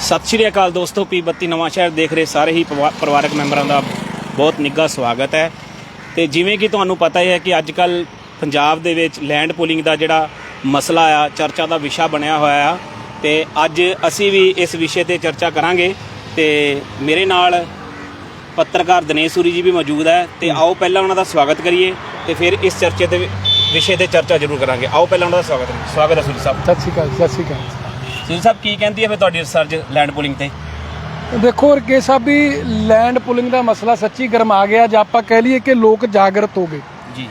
ਸਤਿ ਸ਼੍ਰੀ ਅਕਾਲ ਦੋਸਤੋ ਪੀ ਬੱਤੀ ਨਵਾਂ ਸ਼ਹਿਰ ਦੇਖ ਰਹੇ ਸਾਰੇ ਹੀ ਪਰਿਵਾ- ਪਰਿਵਾਰਕ ਮੈਂਬਰਾਂ ਦਾ ਬਹੁਤ ਨਿੱਘਾ ਸਵਾਗਤ ਹੈ। ਤੇ ਜਿਵੇਂ ਕਿ ਤੁਹਾਨੂੰ ਪਤਾ ਹੀ ਹੈ ਕਿ ਅੱਜ ਕੱਲ ਪੰਜਾਬ ਦੇ ਵਿੱਚ ਲੈਂਡ ਪੂਲਿੰਗ ਦਾ ਜਿਹੜਾ ਮਸਲਾ ਆ ਚਰਚਾ ਦਾ ਵਿਸ਼ਾ ਬਣਿਆ ਹੋਇਆ ਆ। ਤੇ ਅੱਜ ਅਸੀਂ ਵੀ ਇਸ ਵਿਸ਼ੇ ਤੇ ਚਰਚਾ ਕਰਾਂਗੇ। ਤੇ ਮੇਰੇ ਨਾਲ ਪੱਤਰਕਾਰ ਦਿਨੇਸ਼ ਸੂਰੀ ਜੀ ਵੀ ਮੌਜੂਦ ਹੈ। ਤੇ ਆਓ ਪਹਿਲਾਂ ਉਹਨਾਂ ਦਾ ਸਵਾਗਤ ਕਰੀਏ ਤੇ ਫਿਰ ਇਸ ਚਰਚੇ ਦੇ ਵਿਸ਼ੇ ਤੇ ਚਰਚਾ ਜ਼ਰੂਰ ਕਰਾਂਗੇ। ਆਓ ਪਹਿਲਾਂ ਉਹਨਾਂ ਦਾ ਸਵਾਗਤ ਸਵਾਗਤ ਹੈ ਸੂਰੀ ਸਾਹਿਬ। ਸਤਿ ਸ਼੍ਰੀ ਅਕਾਲ ਸਤਿ ਸ਼੍ਰੀ ਅਕਾਲ। ਸੂਰੀ ਸਾਹਿਬ ਕੀ ਕਹਿੰਦੀ ਹੈ ਫਿਰ ਤੁਹਾਡੀ ਰਿਸਰਚ ਲੈਂਡ ਪੂਲਿੰਗ ਤੇ? ਦੇਖੋ ਰਕੇ ਸਾਹਿਬ ਵੀ ਲੈਂਡ ਪੁਲਿੰਗ ਦਾ ਮਸਲਾ ਸੱਚੀ ਗਰਮਾ ਗਿਆ ਜੇ ਆਪਾਂ ਕਹਿ ਲਈਏ ਕਿ ਲੋਕ ਜਾਗਰਤ ਹੋ ਗਏ। ਜੀ।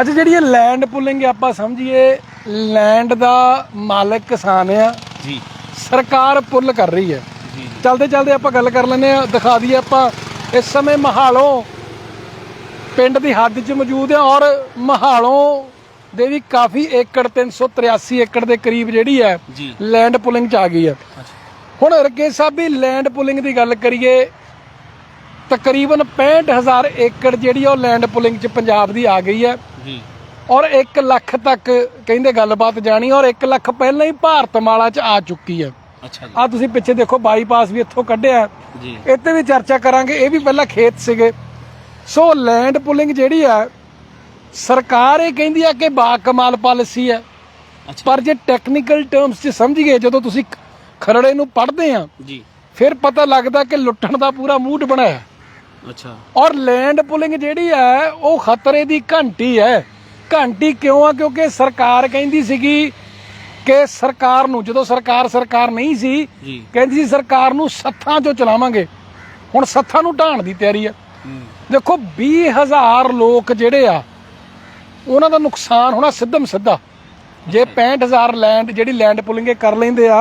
ਅੱਛਾ ਜਿਹੜੀ ਇਹ ਲੈਂਡ ਪੁਲਿੰਗ ਆਪਾਂ ਸਮਝੀਏ ਲੈਂਡ ਦਾ ਮਾਲਕ ਕਿਸਾਨ ਆ। ਜੀ। ਸਰਕਾਰ ਪੁੱਲ ਕਰ ਰਹੀ ਹੈ। ਜੀ। ਚਲਦੇ ਚਲਦੇ ਆਪਾਂ ਗੱਲ ਕਰ ਲੈਂਦੇ ਆ ਦਿਖਾ ਦਈਏ ਆਪਾਂ ਇਸ ਸਮੇਂ ਮਹਾਲੋਂ ਪਿੰਡ ਦੀ ਹੱਦ 'ਚ ਮੌਜੂਦ ਆ ਔਰ ਮਹਾਲੋਂ ਦੇ ਵੀ ਕਾਫੀ ਏਕੜ 383 ਏਕੜ ਦੇ ਕਰੀਬ ਜਿਹੜੀ ਹੈ ਲੈਂਡ ਪੁਲਿੰਗ 'ਚ ਆ ਗਈ ਹੈ। ਹੁਣ ਰਕੇ ਸਾਹਿਬ ਵੀ ਲੈਂਡ ਪੁਲਿੰਗ ਦੀ ਗੱਲ ਕਰੀਏ ਤਕਰੀਬਨ 65000 ਏਕੜ ਜਿਹੜੀ ਉਹ ਲੈਂਡ ਪੁਲਿੰਗ 'ਚ ਪੰਜਾਬ ਦੀ ਆ ਗਈ ਹੈ। ਜੀ। ਔਰ 1 ਲੱਖ ਤੱਕ ਕਹਿੰਦੇ ਗੱਲਬਾਤ ਜਾਣੀ ਔਰ 1 ਲੱਖ ਪਹਿਲਾਂ ਹੀ ਭਾਰਤਮਾਲਾ 'ਚ ਆ ਚੁੱਕੀ ਹੈ। ਅੱਛਾ ਜੀ। ਆ ਤੁਸੀਂ ਪਿੱਛੇ ਦੇਖੋ ਬਾਈਪਾਸ ਵੀ ਇੱਥੋਂ ਕੱਢਿਆ। ਜੀ। ਇੱਥੇ ਵੀ ਚਰਚਾ ਕਰਾਂਗੇ ਇਹ ਵੀ ਪਹਿਲਾਂ ਖੇਤ ਸੀਗੇ। ਸੋ ਲੈਂਡ ਪੁਲਿੰਗ ਜਿਹੜੀ ਆ ਸਰਕਾਰ ਇਹ ਕਹਿੰਦੀ ਆ ਕਿ ਬਾ ਕਮਾਲ ਪਾਲਿਸੀ ਹੈ। ਪਰ ਜੇ ਟੈਕਨੀਕਲ ਟਰਮਸ 'ਚ ਸਮਝੀਏ ਜਦੋਂ ਤੁਸੀਂ ਖਰੜੇ ਨੂੰ ਪੜ੍ਹਦੇ ਆ ਜੀ। ਫਿਰ ਪਤਾ ਲੱਗਦਾ ਕਿ ਲੁੱਟਣ ਦਾ ਪੂਰਾ ਮੂਡ ਬਣਾਇਆ ਅੱਛਾ। ਔਰ ਲੈਂਡ ਪੁਲਿੰਗ ਜਿਹੜੀ ਹੈ ਉਹ ਖਤਰੇ ਦੀ ਘੰਟੀ ਹੈ। ਘੰਟੀ ਕਿਉਂ ਆ? ਕਿਉਂਕਿ ਸਰਕਾਰ ਕਹਿੰਦੀ ਸੀਗੀ ਕਿ ਸਰਕਾਰ ਨੂੰ ਜਦੋਂ ਸਰਕਾਰ ਸਰਕਾਰ ਨਹੀਂ ਸੀ ਕਹਿੰਦੀ ਸੀ ਸਰਕਾਰ ਨੂੰ ਸੱਥਾਂ 'ਚੋਂ ਚਲਾਵਾਂਗੇ। ਹੁਣ ਸੱਥਾਂ ਨੂੰ ਢਾਣ ਦੀ ਤਿਆਰੀ ਆ ਹੂੰ। ਦੇਖੋ 20000 ਲੋਕ ਜਿਹੜੇ ਆ ਉਹਨਾਂ ਦਾ ਨੁਕਸਾਨ ਹੋਣਾ ਸਿੱਧਮ ਸਿੱਧਾ। ਜੇ 65000 ਲੈਂਡ ਜਿਹੜੀ ਲੈਂਡ ਪੁਲਿੰਗ ਇਹ ਕਰ ਲੈਂਦੇ ਆ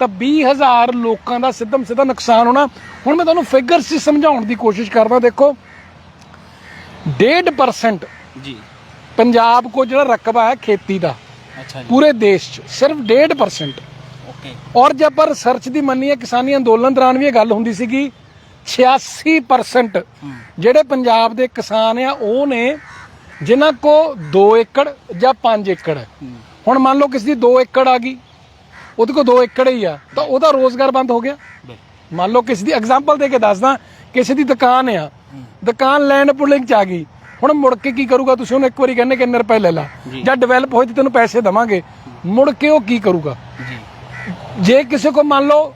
ਤਾਂ 20000 ਲੋਕਾਂ ਦਾ ਸਿੱਧਮ ਸਿੱਧਾ ਨੁਕਸਾਨ ਹੋਣਾ। ਹੁਣ ਮੈਂ ਤੁਹਾਨੂੰ ਫਿਗਰਸ 'ਚ ਸਮਝਾਉਣ ਦੀ ਕੋਸ਼ਿਸ਼ ਕਰਦਾ ਦੇਖੋ। 1.5% ਜੀ। ਪੰਜਾਬ ਕੋ ਜਿਹੜਾ ਰਕਬਾ ਹੈ ਖੇਤੀ ਦਾ ਅੱਛਾ ਜੀ। ਪੂਰੇ ਦੇਸ਼ 'ਚ ਸਿਰਫ 1.5% ਓਕੇ ਔਰ ਜੇ ਆਪਾਂ ਰਿਸਰਚ ਦੀ ਮੰਨੀਏ ਕਿਸਾਨੀ ਅੰਦੋਲਨ ਦੌਰਾਨ ਵੀ ਇਹ ਗੱਲ ਹੁੰਦੀ ਸੀਗੀ 86% ਜਿਹੜੇ ਪੰਜਾਬ ਦੇ ਕਿਸਾਨ ਆ ਉਹ ਨੇ ਜਿਨ੍ਹਾਂ ਕੋ 2 ਏਕੜ ਜਾਂ 5 ਏਕੜ ਹੈ। ਹੁਣ ਮੰਨ ਲਓ ਕਿਸੇ ਦੀ 2 ਏਕੜ ਆ ਗਈ ਉਹਦੇ ਕੋ 2 ਏਕੜ ਹੀ ਆ ਤਾਂ ਉਹਦਾ ਰੋਜ਼ਗਾਰ ਬੰਦ ਹੋ ਗਿਆ। ਮੰਨ ਲਓ ਕਿਸੇ ਦੀ ਐਗਜ਼ਾਮਪਲ ਦੇ ਕੇ ਦੱਸਦਾ ਕਿਸੇ ਦੀ ਦੁਕਾਨ ਆ ਦੁਕਾਨ ਲੈਂਡ ਪੁਲਿੰਗ ਚ ਆ ਗਈ। ਹੁਣ ਮੁੜ ਕੇ ਕੀ ਕਰੂਗਾ ਤੁਸੀਂ ਉਹਨੂੰ ਇੱਕ ਵਾਰੀ ਕਹਿੰਦੇ ਕਿੰਨੇ ਰੁਪਏ ਲੈ ਲਾ ਜਾਂ। ਡਿਵੈਲਪ ਹੋਏ ਤੇ ਤੈਨੂੰ ਪੈਸੇ ਦਵਾਂਗੇ ਮੁੜ ਕੇ ਉਹ ਕੀ ਕਰੂਗਾ? ਜੀ। ਜੇ ਕਿਸੇ ਕੋ ਮੰਨ ਲਓ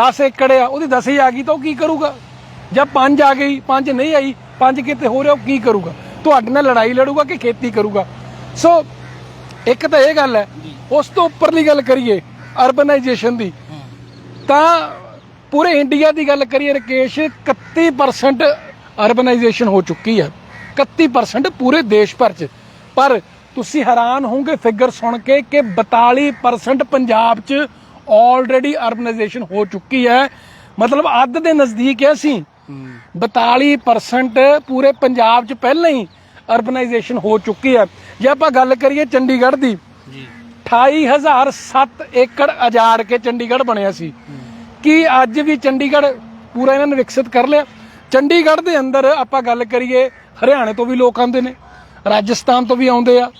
10 ਏਕੜ ਆ ਉਹਦੀ 10 ਹੀ ਆ ਗਈ ਤਾਂ ਉਹ ਕੀ ਕਰੂਗਾ? ਜਾਂ 5 ਆ ਗਈ 5 ਨਹੀਂ ਆਈ 5 ਕਿਤੇ ਹੋ ਰਿਹਾ ਉਹ ਕੀ ਕਰੂਗਾ? ਤੁਹਾਡੇ ਨਾਲ ਲੜਾਈ ਲੜੂਗਾ ਕਿ ਖੇਤੀ ਕਰੂਗਾ? ਸੋ ਇੱਕ ਤਾਂ ਇਹ ਗੱਲ ਹੈ, ਉਸ ਤੋਂ ਉੱਪਰਲੀ ਗੱਲ ਕਰੀਏ ਅਰਬਨਾਈਜੇਸ਼ਨ ਦੀ, ਤਾਂ ਪੂਰੇ ਇੰਡੀਆ ਦੀ ਗੱਲ ਕਰੀਏ, ਰਕੇਸ਼ 31% ਅਰਬਨਾਈਜੇਸ਼ਨ ਹੋ ਚੁੱਕੀ ਹੈ। 31% ਪੂਰੇ ਦੇਸ਼ ਭਰ 'ਚ। ਪਰ ਤੁਸੀਂ ਹੈਰਾਨ ਹੋਵੋਗੇ ਫਿਗਰ ਸੁਣ ਕੇ ਕਿ 42% ਪੰਜਾਬ 'ਚ ਆਲਰੇਡੀ ਅਰਬਨਾਈਜੇਸ਼ਨ ਹੋ ਚੁੱਕੀ ਹੈ। ਮਤਲਬ ਅੱਧ ਦੇ ਨਜ਼ਦੀਕ ਹੈ ਅਸੀਂ। 42% ਪੂਰੇ ਪੰਜਾਬ 'ਚ ਪਹਿਲਾਂ ਹੀ ਅਰਬਨਾਈਜੇਸ਼ਨ ਹੋ ਚੁੱਕੀ ਹੈ। ਜੇ ਆਪਾਂ ਗੱਲ ਕਰੀਏ ਚੰਡੀਗੜ੍ਹ ਦੀ ਜੀ। 28007 ਏਕੜ ਅਜਾੜ ਕੇ ਚੰਡੀਗੜ੍ਹ ਬਣਿਆ ਸੀ। ਕੀ ਅੱਜ ਵੀ ਚੰਡੀਗੜ੍ਹ ਪੂਰਾ ਇਹਨਾਂ ਨੇ ਵਿਕਸਿਤ ਕਰ ਲਿਆ? ਚੰਡੀਗੜ੍ਹ ਦੇ ਅੰਦਰ ਆਪਾਂ ਗੱਲ ਕਰੀਏ ਹਰਿਆਣੇ ਤੋਂ ਵੀ ਲੋਕ ਆਉਂਦੇ ਨੇ ਰਾਜਸਥਾਨ ਤੋਂ ਵੀ ਆਉਂਦੇ ਆ।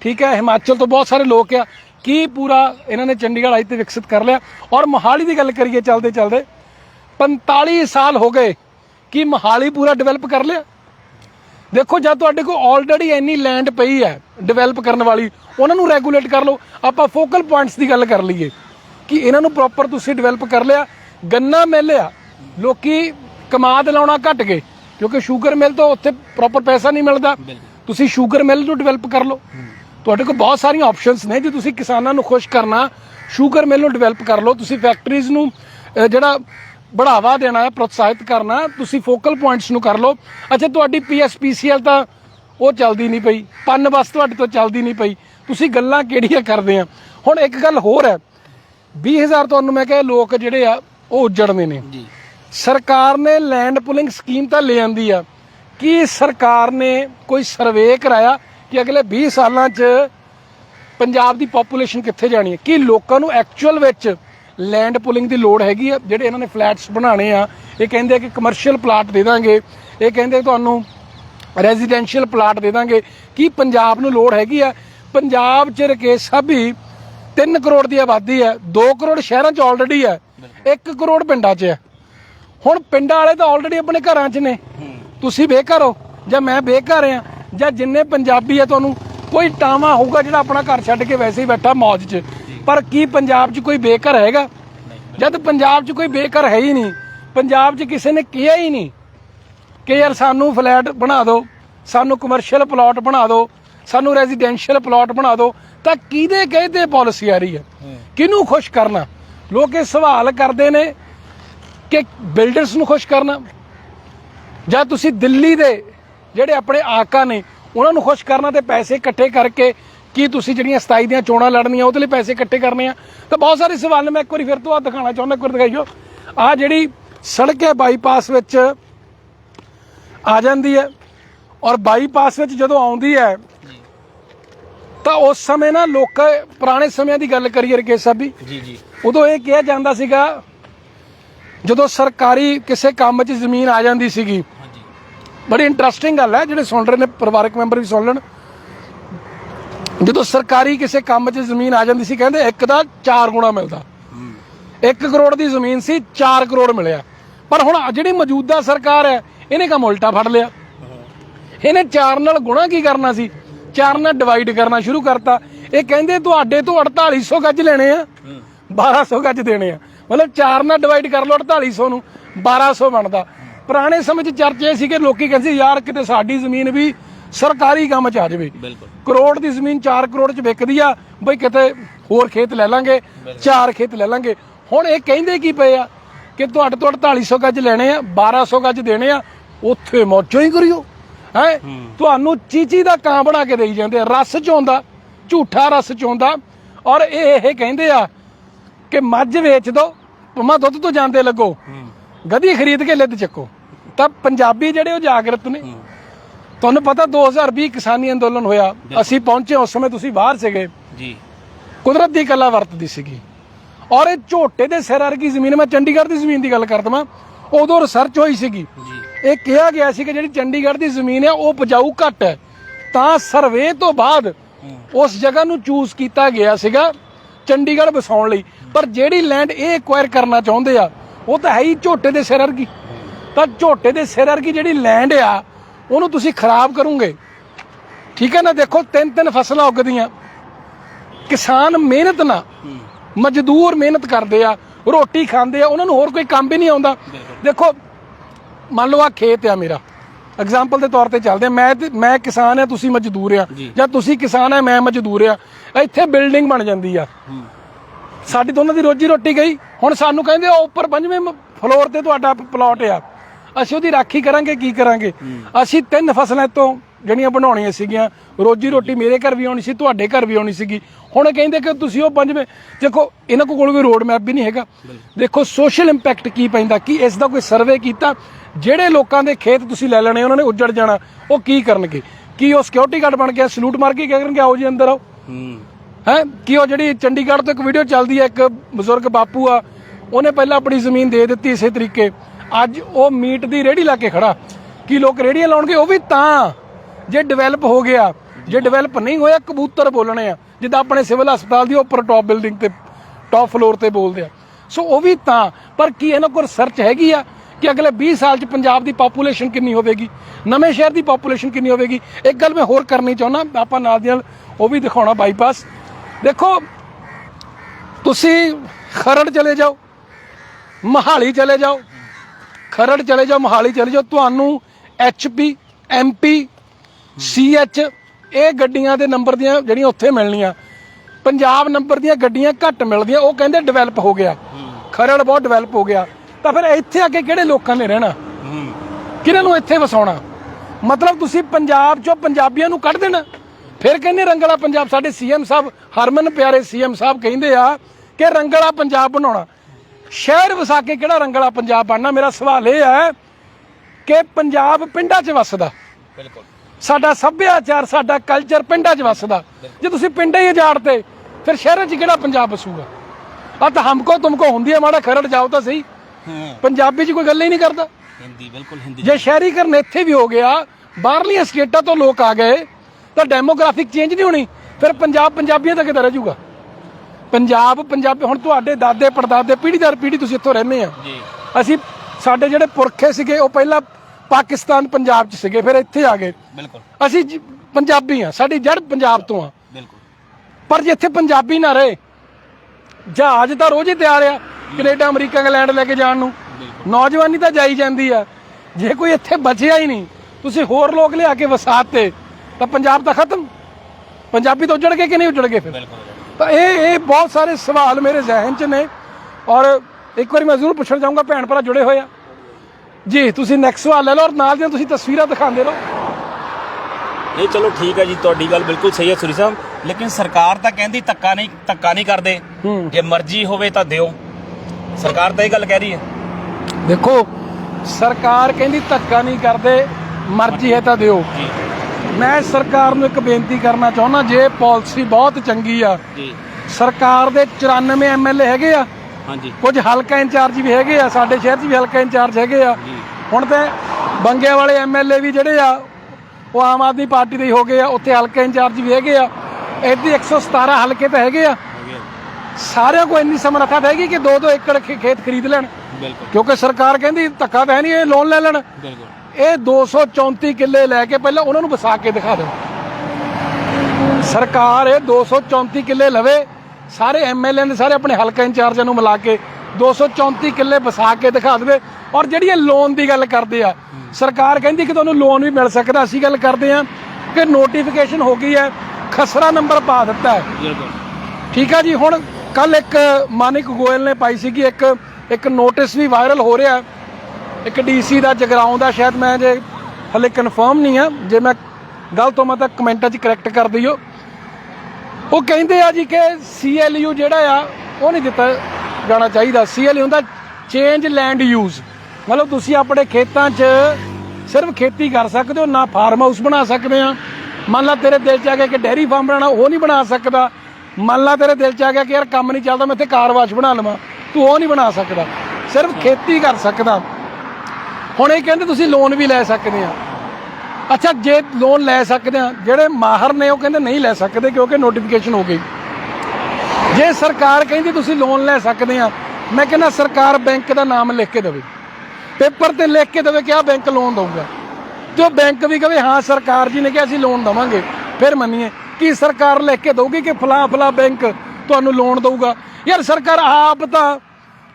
ਠੀਕ ਹੈ ਹਿਮਾਚਲ ਤੋਂ ਬਹੁਤ ਸਾਰੇ ਲੋਕ ਆ। ਕੀ ਪੂਰਾ ਇਹਨਾਂ ਨੇ ਚੰਡੀਗੜ੍ਹ ਅੱਜ ਤੇ ਵਿਕਸਿਤ ਕਰ ਲਿਆ? ਔਰ ਮੋਹਾਲੀ ਦੀ ਗੱਲ ਕਰੀਏ ਚੱਲਦੇ ਚੱਲਦੇ 45 ਸਾਲ ਹੋ ਗਏ ਕੀ ਮੋਹਾਲੀ ਪੂਰਾ ਡਿਵੈਲਪ ਕਰ ਲਿਆ? ਦੇਖੋ ਜਦ ਤੁਹਾਡੇ ਕੋਲ ਆਲਰੇਡੀ ਇੰਨੀ ਲੈਂਡ ਪਈ ਹੈ ਡਿਵੈਲਪ ਕਰਨ ਵਾਲੀ ਉਹਨਾਂ ਨੂੰ ਰੈਗੂਲੇਟ ਕਰ ਲਓ। ਆਪਾਂ ਫੋਕਲ ਪੁਆਇੰਟਸ ਦੀ ਗੱਲ ਕਰ ਲਈਏ ਕਿ ਇਹਨਾਂ ਨੂੰ ਪ੍ਰੋਪਰ ਤੁਸੀਂ ਡਿਵੈਲਪ ਕਰ ਲਿਆ। ਗੰਨਾ ਮਿਲ ਆ ਲੋਕੀ ਕਮਾਦ ਲਾਉਣਾ ਘਟ ਗਏ ਕਿਉਂਕਿ ਸ਼ੂਗਰ ਮਿਲ ਤੋਂ ਉੱਥੇ ਪ੍ਰੋਪਰ ਪੈਸਾ ਨਹੀਂ ਮਿਲਦਾ। ਤੁਸੀਂ ਸ਼ੂਗਰ ਮਿਲ ਨੂੰ ਡਿਵੈਲਪ ਕਰ ਲਓ। ਤੁਹਾਡੇ ਕੋਲ ਬਹੁਤ ਸਾਰੀਆਂ ਆਪਸ਼ਨਸ ਨੇ ਜੇ ਤੁਸੀਂ ਕਿਸਾਨਾਂ ਨੂੰ ਖੁਸ਼ ਕਰਨਾ ਸ਼ੂਗਰ ਮਿਲ ਨੂੰ ਡਿਵੈਲਪ ਕਰ ਲਓ। ਤੁਸੀਂ ਫੈਕਟਰੀਜ਼ ਨੂੰ ਜਿਹੜਾ ਬੜਾਵਾ ਦੇਣਾ ਹੈ ਪ੍ਰੋਤਸਾਹਿਤ ਕਰਨਾ ਤੁਸੀਂ ਫੋਕਲ ਪੁਆਇੰਟਸ ਨੂੰ ਕਰ ਲਓ ਅੱਛਾ ਤੁਹਾਡੀ ਪੀਐਸਪੀਸੀਐਲ ਤਾਂ ਉਹ ਚੱਲਦੀ ਨਹੀਂ ਪਈ ਪੰਨ ਬਸ ਤੁਹਾਡੇ ਤੋਂ ਚੱਲਦੀ ਨਹੀਂ ਪਈ ਤੁਸੀਂ ਗੱਲਾਂ ਕਿਹੜੀਆਂ ਕਰਦੇ ਆ ਹੁਣ ਇੱਕ ਗੱਲ ਹੋਰ ਹੈ 20000 ਤੁਹਾਨੂੰ ਮੈਂ ਕਿਹਾ ਲੋਕ ਜਿਹੜੇ ਆ ਉਹ ਉੱਜੜਦੇ ਨੇ ਜੀ ਸਰਕਾਰ ਨੇ ਲੈਂਡ ਪੁਲਿੰਗ ਸਕੀਮ ਤਾਂ ਲੈ ਆਂਦੀ ਆ ਕੀ ਸਰਕਾਰ ਨੇ ਕੋਈ ਸਰਵੇ ਕਰਾਇਆ ਕਿ ਅਗਲੇ 20 ਸਾਲਾਂ 'ਚ ਪੰਜਾਬ ਦੀ ਪੋਪੂਲੇਸ਼ਨ ਕਿੱਥੇ ਜਾਣੀ ਹੈ ਕੀ ਲੋਕਾਂ ਨੂੰ ਐਕਚੁਅਲ ਵਿੱਚ ਲੈਂਡ ਪੁਲਿੰਗ ਦੀ ਲੋੜ ਹੈਗੀ ਆ ਜਿਹੜੇ ਇਹਨਾਂ ਨੇ ਫਲੈਟਸ ਬਣਾਉਣੇ ਆ ਇਹ ਕਹਿੰਦੇ ਆ ਕਿ ਕਮਰਸ਼ੀਅਲ ਪਲਾਟ ਦੇ ਦਾਂਗੇ ਇਹ ਕਹਿੰਦੇ ਤੁਹਾਨੂੰ ਰੈਜ਼ੀਡੈਂਸ਼ੀਅਲ ਪਲਾਟ ਦੇ ਦਾਂਗੇ। ਕੀ ਪੰਜਾਬ ਨੂੰ ਲੋੜ ਹੈਗੀ ਆ? ਪੰਜਾਬ 'ਚ ਰਕੇਸ਼ ਸਾਬੀ 3 ਕਰੋੜ ਦੀ ਆਬਾਦੀ ਹੈ 2 ਕਰੋੜ ਸ਼ਹਿਰਾਂ 'ਚ ਆਲਰੇਡੀ ਹੈ 1 ਕਰੋੜ ਪਿੰਡਾਂ 'ਚ ਹੈ ਹੁਣ ਪਿੰਡਾਂ ਵਾਲੇ ਤਾਂ ਆਲਰੇਡੀ ਆਪਣੇ ਘਰਾਂ 'ਚ ਨੇ। ਤੁਸੀਂ ਬੇਘਰ ਹੋ ਜਾਂ ਮੈਂ ਬੇਘਰ ਆ ਜਾਂ ਜਿੰਨੇ ਪੰਜਾਬੀ ਆ ਤੁਹਾਨੂੰ ਕੋਈ ਟਾਵਾ ਹੋਊਗਾ ਜਿਹੜਾ ਆਪਣਾ ਘਰ ਛੱਡ ਕੇ ਵੈਸੇ ਹੀ ਬੈਠਾ ਮੌਜ 'ਚ। ਪਰ ਕੀ ਪੰਜਾਬ 'ਚ ਕੋਈ ਬੇਘਰ ਹੈਗਾ? ਜਦ ਪੰਜਾਬ 'ਚ ਕੋਈ ਬੇਘਰ ਹੈ ਹੀ ਨਹੀਂ ਪੰਜਾਬ 'ਚ ਕਿਸੇ ਨੇ ਕਿਹਾ ਹੀ ਨਹੀਂ ਕਿ ਯਾਰ ਸਾਨੂੰ ਫਲੈਟ ਬਣਾ ਦਿਓ ਸਾਨੂੰ ਕਮਰਸ਼ੀਅਲ ਪਲਾਟ ਬਣਾ ਦਿਓ ਸਾਨੂੰ ਰੈਜ਼ੀਡੈਂਸ਼ੀਅਲ ਪਲਾਟ ਬਣਾ ਦਿਓ ਤਾਂ ਕਿਹਦੇ ਕਹਿੰਦੇ ਪਾਲਿਸੀ ਆ ਰਹੀ ਹੈ? ਕਿਹਨੂੰ ਖੁਸ਼ ਕਰਨਾ? ਲੋਕ ਇਹ ਸਵਾਲ ਕਰਦੇ ਨੇ ਕਿ ਬਿਲਡਰਸ ਨੂੰ ਖੁਸ਼ ਕਰਨਾ? ਜਾਂ ਤੁਸੀਂ ਦਿੱਲੀ ਦੇ ਜਿਹੜੇ ਆਪਣੇ ਆਕਾ ਨੇ ਉਹਨਾਂ ਨੂੰ ਖੁਸ਼ ਕਰਨਾ ਤੇ ਪੈਸੇ ਇਕੱਠੇ ਕਰਕੇ ਕੀ ਤੁਸੀਂ ਜਿਹੜੀਆਂ 27 ਦੀਆਂ ਚੋਣਾਂ ਲੜਨੀਆਂ ਉਹਦੇ ਲਈ ਪੈਸੇ ਇਕੱਠੇ ਕਰਨੇ ਆ? ਤਾਂ ਬਹੁਤ ਸਾਰੇ ਸਵਾਲ ਨੇ ਮੈਂ ਇੱਕ ਵਾਰੀ ਫਿਰ ਤੋਂ ਆ ਦਿਖਾਉਣਾ ਚਾਹੁੰਦਾ ਇੱਕ ਵਾਰ ਦਿਖਾਈਓ। ਆ ਜਿਹੜੀ ਸੜਕ ਹੈ ਬਾਈਪਾਸ ਵਿੱਚ ਆ ਜਾਂਦੀ ਹੈ ਔਰ ਬਾਈਪਾਸ ਵਿੱਚ ਜਦੋਂ ਆਉਂਦੀ ਹੈ ਤਾਂ ਉਸ ਸਮੇਂ ਨਾ ਲੋਕ ਪੁਰਾਣੇ ਸਮਿਆਂ ਦੀ ਗੱਲ ਕਰੀਏ ਰਕੇਸ਼ ਸਾਹਿਬ ਵੀ ਜੀ ਜੀ। ਉਦੋਂ ਇਹ ਕਿਹਾ ਜਾਂਦਾ ਸੀਗਾ ਜਦੋਂ ਸਰਕਾਰੀ ਕਿਸੇ ਕੰਮ 'ਚ ਜ਼ਮੀਨ ਆ ਜਾਂਦੀ ਸੀਗੀ। ਹਾਂਜੀ। ਬੜੀ ਇੰਟਰਸਟਿੰਗ ਗੱਲ ਹੈ ਜਿਹੜੇ ਸੁਣ ਰਹੇ ਨੇ ਪਰਿਵਾਰਕ ਮੈਂਬਰ ਵੀ ਸੁਣ ਲੈਣ। ਜਦੋਂ ਸਰਕਾਰੀ ਕਿਸੇ ਕੰਮ 'ਚ ਜ਼ਮੀਨ ਆ ਜਾਂਦੀ ਸੀ, ਕਹਿੰਦੇ ਇੱਕ ਦਾ 4 ਗੁਣਾ ਮਿਲਦਾ। 1 ਕਰੋੜ ਦੀ ਜ਼ਮੀਨ ਸੀ 4 ਕਰੋੜ ਮਿਲਿਆ। ਪਰ ਹੁਣ ਜਿਹੜੀ ਮੌਜੂਦਾ ਸਰਕਾਰ ਹੈ, ਇਹਨੇ ਕੰਮ ਉਲਟਾ ਫੜ ਲਿਆ। ਇਹਨੇ 4 ਨਾਲ ਗੁਣਾ ਕੀ ਕਰਨਾ ਸੀ? 4 ਨਾਲ ਡਿਵਾਈਡ ਕਰਨਾ ਸ਼ੁਰੂ ਕਰਤਾ। ਇਹ ਕਹਿੰਦੇ ਤੁਹਾਡੇ ਤੋਂ 4800 ਗੱਜ ਲੈਣੇ ਆ। 1200 ਗੱਜ ਦੇਣੇ ਆ। ਮਤਲਬ 4 ਨਾਲ ਡਿਵਾਈਡ ਕਰ ਲਓ 4800 ਨੂੰ 1200 ਬਣਦਾ। ਪੁਰਾਣੇ ਸਮੇਂ 'ਚ ਚਰਚੇ ਸੀ ਕਿ ਲੋਕੀ ਕਹਿੰਦੇ ਯਾਰ, ਕਿਤੇ ਸਾਡੀ ਜ਼ਮੀਨ ਵੀ ਸਰਕਾਰੀ ਕੰਮ 'ਚ ਆ ਜਾਵੇ। ਬਿਲਕੁਲ। ਕਰੋੜ ਦੀ ਜ਼ਮੀਨ 4 ਕਰੋੜ 'ਚ ਵਿਕਦੀ ਆ। ਬਈ ਕਿਤੇ ਹੋਰ ਖੇਤ ਲੈ ਲਾਂਗੇ ਚਾਰ ਖੇਤ ਲੈ ਲਾਂਗੇ। ਹੁਣ ਇਹ ਕਹਿੰਦੇ ਕੀ ਪਏ ਆ ਕਿ ਤੁਹਾਡੇ ਤੋਂ 4800 ਗੱਜ ਲੈਣੇ ਆ 1200 ਗੱਜ ਦੇਣੇ ਆ ਉੱਥੇ ਮੌਜੋ ਹੀ ਕਰਿਓ। ਹੈ? ਤੁਹਾਨੂੰ ਚੀਚੀ ਦਾ ਕਾਂ ਬਣਾ ਕੇ ਦੇਈ ਜਾਂਦੇ ਆ ਰਸ ਚੋਂਦਾ ਝੂਠਾ ਰਸ ਚੋਂਦਾ। ਔਰ ਇਹ ਇਹ ਕਹਿੰਦੇ ਆ ਕਿ ਮੱਝ ਵੇਚ ਦੋ ਤੁਮਾ ਦੁੱਧ ਤੋਂ ਜਾਂਦੇ ਲੱਗੋ। ਗਧੀ ਖਰੀਦ ਕੇ ਲਿੱਦ ਚੱਕੋ। ਤਾਂ ਪੰਜਾਬੀ ਜਿਹੜੇ ਉਹ ਜਾਗਰਤ ਨੇ ਤੁਹਾਨੂੰ ਪਤਾ 2020 ਕਿਸਾਨੀ ਅੰਦੋਲਨ ਹੋਇਆ। ਅਸੀਂ ਪਹੁੰਚੇ ਉਸ ਸਮੇਂ ਤੁਸੀਂ ਬਾਹਰ ਸੀਗੇ। ਜੀ। ਕੁਦਰਤ ਦੀ ਕਲਾ ਵਰਤਦੀ ਸੀਗੀ। ਔਰ ਇਹ ਝੋਟੇ ਦੇ ਸਿਰ ਵਰਗੀ ਜ਼ਮੀਨ ਮੈਂ ਚੰਡੀਗੜ੍ਹ ਦੀ ਜ਼ਮੀਨ ਦੀ ਗੱਲ ਕਰਦਾ ਮੈਂ ਉਦੋਂ ਰਿਸਰਚ ਹੋਈ ਸੀਗੀ। ਜੀ। ਇਹ ਕਿਹਾ ਗਿਆ ਸੀ ਕਿ ਜਿਹੜੀ ਚੰਡੀਗੜ੍ਹ ਦੀ ਜ਼ਮੀਨ ਹੈ ਉਹ ਉਪਜਾਊ ਘੱਟ ਹੈ। ਤਾਂ ਸਰਵੇ ਤੋਂ ਬਾਅਦ ਉਸ ਜਗ੍ਹਾ ਨੂੰ ਚੂਜ਼ ਕੀਤਾ ਗਿਆ ਸੀਗਾ ਚੰਡੀਗੜ੍ਹ ਵਸਾਉਣ ਲਈ। ਪਰ ਜਿਹੜੀ ਲੈਂਡ ਇਹ ਐਕਵਾਇਰ ਕਰਨਾ ਚਾਹੁੰਦੇ ਆ ਉਹ ਤਾਂ ਹੈ ਹੀ ਝੋਟੇ ਦੇ ਸਿਰ ਵਰਗੀ। ਤਾਂ ਝੋਟੇ ਦੇ ਸਿਰ ਵਰਗੀ ਜਿਹੜੀ ਲੈਂਡ ਆ ਉਹਨੂੰ ਤੁਸੀਂ ਖਰਾਬ ਕਰੋਗੇ। ਠੀਕ ਹੈ ਨਾ ਦੇਖੋ ਤਿੰਨ ਤਿੰਨ ਫਸਲਾਂ ਉੱਗਦੀਆਂ। ਕਿਸਾਨ ਮਿਹਨਤ ਨਾਲ ਮਜ਼ਦੂਰ ਮਿਹਨਤ ਕਰਦੇ ਆ ਰੋਟੀ ਖਾਂਦੇ ਆ ਉਹਨਾਂ ਨੂੰ ਹੋਰ ਕੋਈ ਕੰਮ ਵੀ ਨਹੀਂ ਆਉਂਦਾ। ਦੇਖੋ ਮੰਨ ਲਓ ਆ ਖੇਤ ਆ ਮੇਰਾ। ਐਗਜ਼ਾਮਪਲ ਦੇ ਤੌਰ ਤੇ ਚੱਲਦੇ ਆ ਮੈਂ ਮੈਂ ਕਿਸਾਨ ਆ ਤੁਸੀਂ ਮਜ਼ਦੂਰ ਆ। ਜਾਂ। ਤੁਸੀਂ ਕਿਸਾਨ ਆ ਮੈਂ ਮਜ਼ਦੂਰ ਆ। ਇੱਥੇ ਬਿਲਡਿੰਗ ਬਣ ਜਾਂਦੀ ਆ। ਸਾਡੀ ਦੋਨਾਂ ਦੀ ਰੋਜੀ ਰੋਟੀ ਗਈ। ਹੁਣ ਸਾਨੂੰ ਕਹਿੰਦੇ ਆ ਉੱਪਰ ਪੰਜਵੇਂ ਫਲੋਰ ਤੇ ਤੁਹਾਡਾ ਪਲਾਟ ਆ। ਅਸੀਂ ਉਹਦੀ ਰਾਖੀ ਕਰਾਂਗੇ ਕੀ ਕਰਾਂਗੇ? ਅਸੀਂ ਤਿੰਨ ਫਸਲਾਂ ਤੋਂ ਜਿਹੜੀਆਂ ਬਣਾਉਣੀਆਂ ਸੀਗੀਆਂ ਰੋਜੀ ਰੋਟੀ ਮੇਰੇ ਘਰ ਵੀ ਆਉਣੀ ਸੀ ਤੁਹਾਡੇ ਘਰ ਵੀ ਆਉਣੀ ਸੀਗੀ। ਹੁਣ ਕਹਿੰਦੇ ਕਿ ਤੁਸੀਂ ਉਹ ਪੰਜਵੇਂ ਦੇਖੋ ਇਹਨਾਂ ਕੋਲ ਕੋਈ ਰੋਡ ਮੈਪ ਵੀ ਨਹੀਂ ਹੈਗਾ। ਦੇਖੋ ਸੋਸ਼ਲ ਇੰਪੈਕਟ ਕੀ ਪੈਂਦਾ ਕੀ ਇਸ ਦਾ ਕੋਈ ਸਰਵੇ ਕੀਤਾ? ਜਿਹੜੇ ਲੋਕਾਂ ਦੇ ਖੇਤ ਤੁਸੀਂ ਲੈ ਲੈਣੇ ਉਹਨਾਂ ਨੇ ਉੱਜੜ ਜਾਣਾ ਉਹ ਕੀ ਕਰਨਗੇ? ਕੀ ਉਹ ਸਿਕਿਉਰਿਟੀ ਗਾਰਡ ਬਣ ਕੇ ਸਲੂਟ ਮਾਰ ਕੇ ਕਹਿ ਕਰਨਗੇ ਆਓ ਜੀ ਅੰਦਰ ਆਓ। ਹੈ। ਕਿ ਉਹ ਜਿਹੜੀ ਚੰਡੀਗੜ੍ਹ ਤੋਂ ਇੱਕ ਵੀਡੀਓ ਚੱਲਦੀ ਹੈ ਇੱਕ ਬਜ਼ੁਰਗ ਬਾਪੂ ਆ ਉਹਨੇ ਪਹਿਲਾਂ ਆਪਣੀ ਜ਼ਮੀਨ ਦੇ ਦਿੱਤੀ ਇਸੇ ਤਰੀਕੇ। ਅੱਜ ਉਹ ਮੀਟ ਦੀ ਰੇੜੀ ਲਾ ਕੇ ਖੜਾ। ਕਿ ਲੋਕ ਰੇੜੀਆਂ ਲਾਉਣਗੇ? ਉਹ ਵੀ ਤਾਂ। ਜੇ ਡਿਵੈਲਪ ਹੋ ਗਿਆ, ਜੇ ਡਿਵੈਲਪ ਨਹੀਂ ਹੋਇਆ, ਕਬੂਤਰ ਬੋਲਣੇ ਆ। ਜਿੱਦਾਂ ਆਪਣੇ ਸਿਵਲ ਹਸਪਤਾਲ ਦੀ ਉੱਪਰ ਟੌਪ ਬਿਲਡਿੰਗ ਤੇ ਟੌਪ ਫਲੋਰ ਤੇ ਬੋਲਦੇ ਆ। ਸੋ ਉਹ ਵੀ ਤਾਂ। ਪਰ ਕੀ ਇਹਨਾਂ ਕੋਲ ਰਿਸਰਚ ਹੈਗੀ ਆ ਕਿ ਅਗਲੇ 20 ਸਾਲ ਚ ਪੰਜਾਬ ਦੀ ਪਾਪੂਲੇਸ਼ਨ ਕਿੰਨੀ ਹੋਵੇਗੀ? ਨਵੇਂ ਸ਼ਹਿਰ ਦੀ ਪਾਪੂਲੇਸ਼ਨ ਕਿੰਨੀ ਹੋਵੇਗੀ? ਇੱਕ ਗੱਲ ਮੈਂ ਹੋਰ ਕਰਨੀ ਚਾਹੁੰਦਾ, ਆਪਾਂ ਨਾਲ ਦੀ ਨਾਲ ਉਹ ਵੀ ਦਿਖਾਉਣਾ ਬਾਈਪਾਸ ਦੇਖੋ, ਤੁਸੀਂ ਖਰੜ ਚਲੇ ਜਾਓ, ਮਹਾਲੀ ਚਲੇ ਜਾਓ ਖਰੜ ਚਲੇ ਜਾਓ, ਮੋਹਾਲੀ ਚਲੇ ਜਾਓ, ਤੁਹਾਨੂੰ ਐਚਪੀ ਐਮਪੀ ਸੀਐਚ ਇਹ ਗੱਡੀਆਂ ਦੇ ਨੰਬਰ ਦੀਆਂ ਜਿਹੜੀਆਂ ਉੱਥੇ ਮਿਲਣੀਆਂ। ਪੰਜਾਬ ਨੰਬਰ ਦੀਆਂ ਗੱਡੀਆਂ ਘੱਟ ਮਿਲਦੀਆਂ, ਉਹ ਕਹਿੰਦੇ ਡਿਵੈਲਪ ਹੋ ਗਿਆ। ਖਰੜ ਬਹੁਤ ਡਿਵੈਲਪ ਹੋ ਗਿਆ। ਤਾਂ ਫਿਰ ਇੱਥੇ ਆ ਕੇ ਕਿਹੜੇ ਲੋਕਾਂ ਨੇ ਰਹਿਣਾ? ਹੂੰ ਕਿਹਨਾਂ ਨੂੰ ਇੱਥੇ ਵਸਾਉਣਾ? ਮਤਲਬ ਤੁਸੀਂ ਪੰਜਾਬ ਚੋਂ ਪੰਜਾਬੀਆਂ ਨੂੰ ਕੱਢ ਦੇਣਾ। ਫਿਰ ਕਹਿੰਦੇ ਰੰਗਲਾ ਪੰਜਾਬ, ਸਾਡੇ ਸੀਐਮ ਸਾਹਿਬ, ਹਰਮਨ ਪਿਆਰੇ ਸੀਐਮ ਸਾਹਿਬ ਕਹਿੰਦੇ ਆ ਕਿ ਰੰਗਲਾ ਪੰਜਾਬ ਬਣਾਉਣਾ। ਸ਼ਹਿਰ ਵਸਾ ਕੇ ਕਿਹੜਾ ਰੰਗਲਾ ਪੰਜਾਬ ਬਣਨਾ? ਮੇਰਾ ਸਵਾਲ ਇਹ ਹੈ ਕਿ ਪੰਜਾਬ ਪਿੰਡਾਂ 'ਚ ਵਸਦਾ। ਬਿਲਕੁਲ। ਸਾਡਾ ਸੱਭਿਆਚਾਰ ਸਾਡਾ ਕਲਚਰ ਪਿੰਡਾਂ 'ਚ ਵਸਦਾ। ਜੇ ਤੁਸੀਂ ਪਿੰਡਾਂ ਹੀ ਉਜਾੜਦੇ ਫਿਰ ਸ਼ਹਿਰਾਂ 'ਚ ਕਿਹੜਾ ਪੰਜਾਬ ਵਸੂਗਾ? ਆ ਤਾਂ ਹਮਕੋ ਤੁਮਕੋ ਹੁੰਦੀ ਹੈ ਮਾੜਾ ਖਰੜ ਜਾਓ ਤਾਂ ਸਹੀ। ਪੰਜਾਬੀ 'ਚ ਕੋਈ ਗੱਲ ਹੀ ਨਹੀਂ ਕਰਦਾ। ਹਿੰਦੀ ਬਿਲਕੁਲ ਹਿੰਦੀ। ਜੇ ਸ਼ਹਿਰੀਕਰਨ ਇੱਥੇ ਵੀ ਹੋ ਗਿਆ ਬਾਹਰਲੀਆਂ ਸਟੇਟਾਂ ਤੋਂ ਲੋਕ ਆ ਗਏ ਤਾਂ ਡੈਮੋਗ੍ਰਾਫਿਕ ਚੇਂਜ ਨਹੀਂ ਹੋਣੀ ਫਿਰ ਪੰਜਾਬ ਪੰਜਾਬੀਆਂ ਦਾ ਕਿੱਦਾਂ ਰਹਿ ਜਾਊਗਾ? ਪੰਜਾਬ ਪੰਜਾਬੀ ਹੁਣ ਤੁਹਾਡੇ ਦਾਦੇ ਪੜਦਾਦੇ ਪੀੜ੍ਹੀ ਦਰ ਪੀੜ੍ਹੀ ਤੁਸੀਂ ਇੱਥੋਂ ਰਹਿੰਦੇ ਆ। ਜੀ। ਅਸੀਂ ਸਾਡੇ ਜਿਹੜੇ ਪੁਰਖੇ ਸੀਗੇ ਉਹ ਪਹਿਲਾਂ ਪਾਕਿਸਤਾਨ ਪੰਜਾਬ 'ਚ ਸੀਗੇ ਫਿਰ ਇੱਥੇ ਆ ਗਏ। ਬਿਲਕੁਲ। ਅਸੀਂ ਜ- ਪੰਜਾਬੀ ਆ ਸਾਡੀ ਜੜ ਪੰਜਾਬ ਤੋਂ ਆ। ਬਿਲਕੁਲ। ਪਰ ਜੇ ਇੱਥੇ ਪੰਜਾਬੀ ਨਾ ਰਹੇ ਜਹਾਜ਼ ਤਾਂ ਰੋਜ਼ ਹੀ ਤਿਆਰ ਆ ਕੈਨੇਡਾ ਅਮਰੀਕਾ ਇੰਗਲੈਂਡ ਲੈ ਕੇ ਜਾਣ ਨੂੰ। ਨੌਜਵਾਨੀ ਤਾਂ ਜਾਈ ਜਾਂਦੀ ਆ। ਜੇ ਕੋਈ ਇੱਥੇ ਬਚਿਆ ਹੀ ਨਹੀਂ ਤੁਸੀਂ ਹੋਰ ਲੋਕ ਲਿਆ ਕੇ ਵਸਾਤੇ ਤਾਂ ਪੰਜਾਬ ਤਾਂ ਖਤਮ। ਪੰਜਾਬੀ ਤਾਂ ਉੱਜੜ ਗਏ ਕਿ ਨਹੀਂ ਉੱਜੜ ਗਏ ਫਿਰ? ਬਿਲਕੁਲ। ਤਾਂ ਇਹ ਇਹ ਬਹੁਤ ਸਾਰੇ ਸਵਾਲ ਮੇਰੇ ਜ਼ਿਹਨ 'ਚ ਨੇ ਔਰ ਇੱਕ ਵਾਰੀ ਮੈਂ ਜ਼ਰੂਰ ਪੁੱਛਣਾ ਚਾਹੂੰਗਾ ਭੈਣ ਭਰਾ ਜੁੜੇ ਹੋਏ ਆ। ਜੀ ਤੁਸੀਂ ਨੈਕਸਟ ਸਵਾਲ ਲੈ ਲਓ ਔਰ ਨਾਲ ਦੀਆਂ ਤੁਸੀਂ ਤਸਵੀਰਾਂ ਦਿਖਾਉਂਦੇ ਰਹੋ। ਇਹ ਚਲੋ ਠੀਕ ਹੈ ਜੀ ਤੁਹਾਡੀ ਗੱਲ ਬਿਲਕੁਲ ਸਹੀ ਹੈ ਸੁਰੀ ਸਾਹਿਬ। ਲੇਕਿਨ ਸਰਕਾਰ ਤਾਂ ਕਹਿੰਦੀ ਧੱਕਾ ਨਹੀਂ ਧੱਕਾ ਨਹੀਂ ਕਰਦੇ। ਹੂੰ। ਜੇ ਮਰਜ਼ੀ ਹੋਵੇ ਤਾਂ ਦਿਓ। ਸਰਕਾਰ ਤਾਂ ਇਹ ਗੱਲ ਕਹਿ ਰਹੀ ਹੈ। ਦੇਖੋ ਸਰਕਾਰ ਕਹਿੰਦੀ ਧੱਕਾ ਨਹੀਂ ਕਰਦੇ ਮਰਜ਼ੀ ਹੈ ਤਾਂ ਦਿਓ। ਜੀ। ਮੈਂ ਸਰਕਾਰ ਨੂੰ ਇੱਕ ਬੇਨਤੀ ਕਰਨਾ ਚਾਹੁੰਦਾ ਜੇ ਪਾਲਿਸੀ ਬਹੁਤ ਚੰਗੀ ਆ ਜੀ। ਸਰਕਾਰ ਦੇ 94 ਐਮਐਲਏ ਹੈਗੇ ਆ ਹਾਂਜੀ। ਕੁਝ ਹਲਕਾ ਇੰਚਾਰਜ ਵੀ ਹੈਗੇ ਆ ਸਾਡੇ ਸ਼ਹਿਰ 'ਚ ਵੀ ਹਲਕਾ ਇੰਚਾਰਜ ਹੈਗੇ ਆ। ਹੁਣ ਤੇ ਬੰਗਿਆਂ ਵਾਲੇ ਐਮਐਲਏ ਵੀ ਜਿਹੜੇ ਆ ਉਹ ਆਮ ਆਦਮੀ ਪਾਰਟੀ ਦੇ ਹੀ ਗਏ ਆ ਉੱਥੇ ਹਲਕਾ ਇੰਚਾਰਜ ਵੀ ਹੈਗੇ ਆ। ਇਹਦੀ 117 ਹਲਕੇ ਤਾਂ ਹੈਗੇ ਆ। ਸਾਰਿਆਂ ਕੋ ਇੰਨੀ ਸਮਰੱਥਾ ਹੈਗੀ ਕਿ 2-2 ਏਕੜ ਖੇਤ ਖਰੀਦ ਲੈਣ। ਬਿਲਕੁਲ। ਕਿਉਂਕਿ ਸਰਕਾਰ ਕਹਿੰਦੀ ਧੱਕਾ ਤਾਂ ਹੈ ਨਹੀਂ ਇਹ ਲੋਨ ਲੈ ਲੈਣ। ਬਿਲਕੁਲ। ਇਹ 234 ਕਿੱਲੇ ਲੈ ਕੇ ਪਹਿਲਾਂ ਉਹਨਾਂ ਨੂੰ ਵਸਾ ਕੇ ਦਿਖਾ ਦਿਓ। ਸਰਕਾਰ ਇਹ 234 ਕਿੱਲੇ ਲਵੇ ਸਾਰੇ ਐਮਐਲਏ ਦੇ ਸਾਰੇ ਆਪਣੇ ਹਲਕਾ ਇੰਚਾਰਜਾਂ ਨੂੰ ਮਿਲਾ ਕੇ 234 ਕਿੱਲੇ ਵਸਾ ਕੇ ਦਿਖਾ ਦੇਵੇ। ਔਰ ਜਿਹੜੀ ਇਹ ਲੋਨ ਦੀ ਗੱਲ ਕਰਦੇ ਆ ਸਰਕਾਰ ਕਹਿੰਦੀ ਕਿ ਤੁਹਾਨੂੰ ਲੋਨ ਵੀ ਮਿਲ ਸਕਦਾ ਅਸੀਂ ਗੱਲ ਕਰਦੇ ਆ ਕਿ ਨੋਟੀਫਿਕੇਸ਼ਨ ਹੋ ਗਈ ਹੈ ਖਸਰਾ ਨੰਬਰ ਪਾ ਦਿੱਤਾ ਹੈ। ਠੀਕ ਆ ਜੀ ਹੁਣ ਕੱਲ ਇੱਕ ਮਾਨਿਕ ਗੋਇਲ ਨੇ ਪਾਈ ਸੀਗੀ ਇੱਕ ਇੱਕ ਨੋਟਿਸ ਵੀ ਵਾਇਰਲ ਹੋ ਰਿਹਾ। ਇੱਕ ਡੀਸੀ ਦਾ ਜਗਰਾਉਂ ਦਾ ਸ਼ਾਇਦ ਮੈਂ ਜੇ ਹਲੇ ਕਨਫਰਮ ਨਹੀਂ ਆ, ਜੇ ਮੈਂ ਗਲਤ ਹੋਵਾਂ ਤਾਂ ਕਮੈਂਟਾਂ 'ਚ ਕਰੈਕਟ ਕਰ ਦਿਓ ਉਹ ਕਹਿੰਦੇ ਆ ਜੀ ਕਿ ਸੀਐਲਯੂ ਜਿਹੜਾ ਆ, ਉਹ ਨਹੀਂ ਦਿੱਤਾ ਜਾਣਾ ਚਾਹੀਦਾ। ਸੀਐਲਯੂ ਹੁੰਦਾ ਚੇਂਜ ਲੈਂਡ ਯੂਜ਼ ਮਤਲਬ ਤੁਸੀਂ ਆਪਣੇ ਖੇਤਾਂ 'ਚ ਸਿਰਫ ਖੇਤੀ ਕਰ ਸਕਦੇ ਹੋ, ਨਾ ਫਾਰਮ ਹਾਊਸ ਬਣਾ ਸਕਦੇ ਆ। ਮੰਨ ਲਾ ਤੇਰੇ ਦਿਲ 'ਚ ਆ ਗਿਆ ਕਿ ਡੈਰੀ ਫਾਰਮ ਬਣਾਉਣਾ, ਉਹ ਨਹੀਂ ਬਣਾ ਸਕਦਾ। ਮੰਨ ਲਾ ਤੇਰੇ ਦਿਲ 'ਚ ਆ ਗਿਆ ਕਿ ਯਾਰ ਕੰਮ ਨਹੀਂ ਚੱਲਦਾ, ਮੈਂ ਇੱਥੇ ਕਾਰ ਵਾਸ਼ ਬਣਾ ਲਵਾਂ। ਤੂੰ ਉਹ ਨਹੀਂ ਬਣਾ ਸਕਦਾ। ਸਿਰਫ ਖੇਤੀ ਕਰ ਸਕਦਾ। ਹੁਣ ਇਹ ਕਹਿੰਦੇ ਤੁਸੀਂ ਲੋਨ ਵੀ ਲੈ ਸਕਦੇ ਆ। ਅੱਛਾ, ਜੇ ਲੋਨ ਲੈ ਸਕਦੇ ਆ, ਜਿਹੜੇ ਮਾਹਰ ਨੇ ਉਹ ਕਹਿੰਦੇ ਨਹੀਂ ਲੈ ਸਕਦੇ ਕਿਉਂਕਿ ਨੋਟੀਫਿਕੇਸ਼ਨ ਹੋ ਗਈ। ਜੇ ਸਰਕਾਰ ਕਹਿੰਦੀ ਤੁਸੀਂ ਲੋਨ ਲੈ ਸਕਦੇ ਆ, ਮੈਂ ਕਹਿੰਦਾ ਸਰਕਾਰ ਬੈਂਕ ਦਾ ਨਾਮ ਲਿਖ ਕੇ ਦੇਵੇ। ਪੇਪਰ ਤੇ ਲਿਖ ਕੇ ਦੇਵੇ ਕਿ ਆਹ ਬੈਂਕ ਲੋਨ ਦਊਗਾ। ਤੇ ਉਹ ਬੈਂਕ ਵੀ ਕਵੇ ਹਾਂ, ਸਰਕਾਰ ਜੀ ਨੇ ਕਿਹਾ ਅਸੀਂ ਲੋਨ ਦਵਾਂਗੇ। ਫਿਰ ਮੰਨੀਏ, ਕੀ ਸਰਕਾਰ ਲਿਖ ਕੇ ਦਊਗੀ ਕਿ ਫਲਾ ਫਲਾ ਬੈਂਕ ਤੁਹਾਨੂੰ ਲੋਨ ਦਊਗਾ? ਯਾਰ ਸਰਕਾਰ ਆਪ ਤਾਂ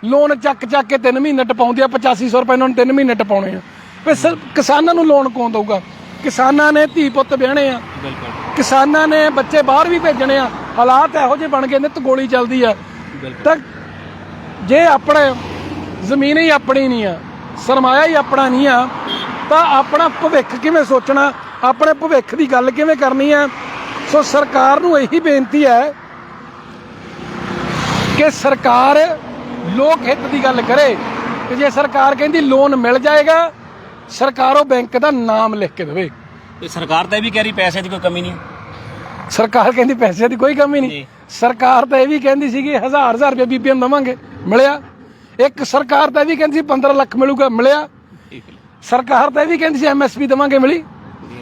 ਲੋਨ ਚੱਕ ਚੱਕ ਕੇ 3 ਮਹੀਨੇ ਟਪਾਉਂਦੀ ਆ 8500 ਰੁਪਏ ਉਹਨਾਂ ਨੂੰ 3 ਮਹੀਨੇ ਟਪਾਉਣੇ ਆ। ਫਿਰ ਸਰ ਕਿਸਾਨਾਂ ਨੂੰ ਲੋਨ ਕੌਣ ਦਊਗਾ? ਕਿਸਾਨਾਂ ਨੇ ਧੀ ਪੁੱਤ ਵਿਆਹਣੇ ਆ। ਬਿਲਕੁਲ। ਕਿਸਾਨਾਂ ਨੇ ਬੱਚੇ ਬਾਹਰ ਵੀ ਭੇਜਣੇ ਆ। ਹਾਲਾਤ ਇਹੋ ਜਿਹੇ ਬਣ ਗਏ ਨੇ ਤੇ ਗੋਲੀ ਚੱਲਦੀ ਆ। ਤਾਂ ਜੇ ਆਪਣੇ ਜ਼ਮੀਨ ਹੀ ਆਪਣੀ ਨਹੀਂ ਆ ਸਰਮਾਇਆ ਹੀ ਆਪਣਾ ਨਹੀਂ ਆ ਤਾਂ ਆਪਣਾ ਭਵਿੱਖ ਕਿਵੇਂ ਸੋਚਣਾ? ਆਪਣੇ ਭਵਿੱਖ ਦੀ ਗੱਲ ਕਿਵੇਂ ਕਰਨੀ ਆ? ਸੋ ਸਰਕਾਰ ਨੂੰ ਇਹੀ ਬੇਨਤੀ ਹੈ ਕਿ ਸਰਕਾਰ ਲੋਕ ਹਿੱਤ ਦੀ ਗੱਲ ਕਰੇ ਕਿ ਜੇ ਸਰਕਾਰ ਕਹਿੰਦੀ ਲੋਨ ਮਿਲ ਜਾਏਗਾ ਸਰਕਾਰ ਉਹ ਬੈਂਕ ਦਾ ਨਾਮ ਲਿਖ ਕੇ ਦੇਵੇ। ਤੇ ਸਰਕਾਰ ਤਾਂ ਇਹ ਵੀ ਕਹਿ ਰਹੀ ਪੈਸੇ ਦੀ ਕੋਈ ਕਮੀ ਨਹੀਂ। ਸਰਕਾਰ ਕਹਿੰਦੀ ਪੈਸੇ ਦੀ ਕੋਈ ਕਮੀ ਨਹੀਂ। ਸਰਕਾਰ ਤਾਂ ਇਹ ਵੀ ਕਹਿੰਦੀ ਸੀਗੀ ਹਜ਼ਾਰ ਹਜ਼ਾਰ ਰੁਪਏ ਬੀਬੀਆਂ ਨੂੰ ਦੇਵਾਂਗੇ ਮਿਲਿਆ। ਇੱਕ ਸਰਕਾਰ ਤਾਂ ਇਹ ਵੀ ਕਹਿੰਦੀ ਸੀ 15 ਲੱਖ ਮਿਲੂਗਾ ਮਿਲਿਆ। ਸਰਕਾਰ ਤਾਂ ਇਹ ਵੀ ਕਹਿੰਦੀ ਸੀ ਐਮਐਸਪੀ ਦੇਵਾਂਗੇ ਮਿਲੀ।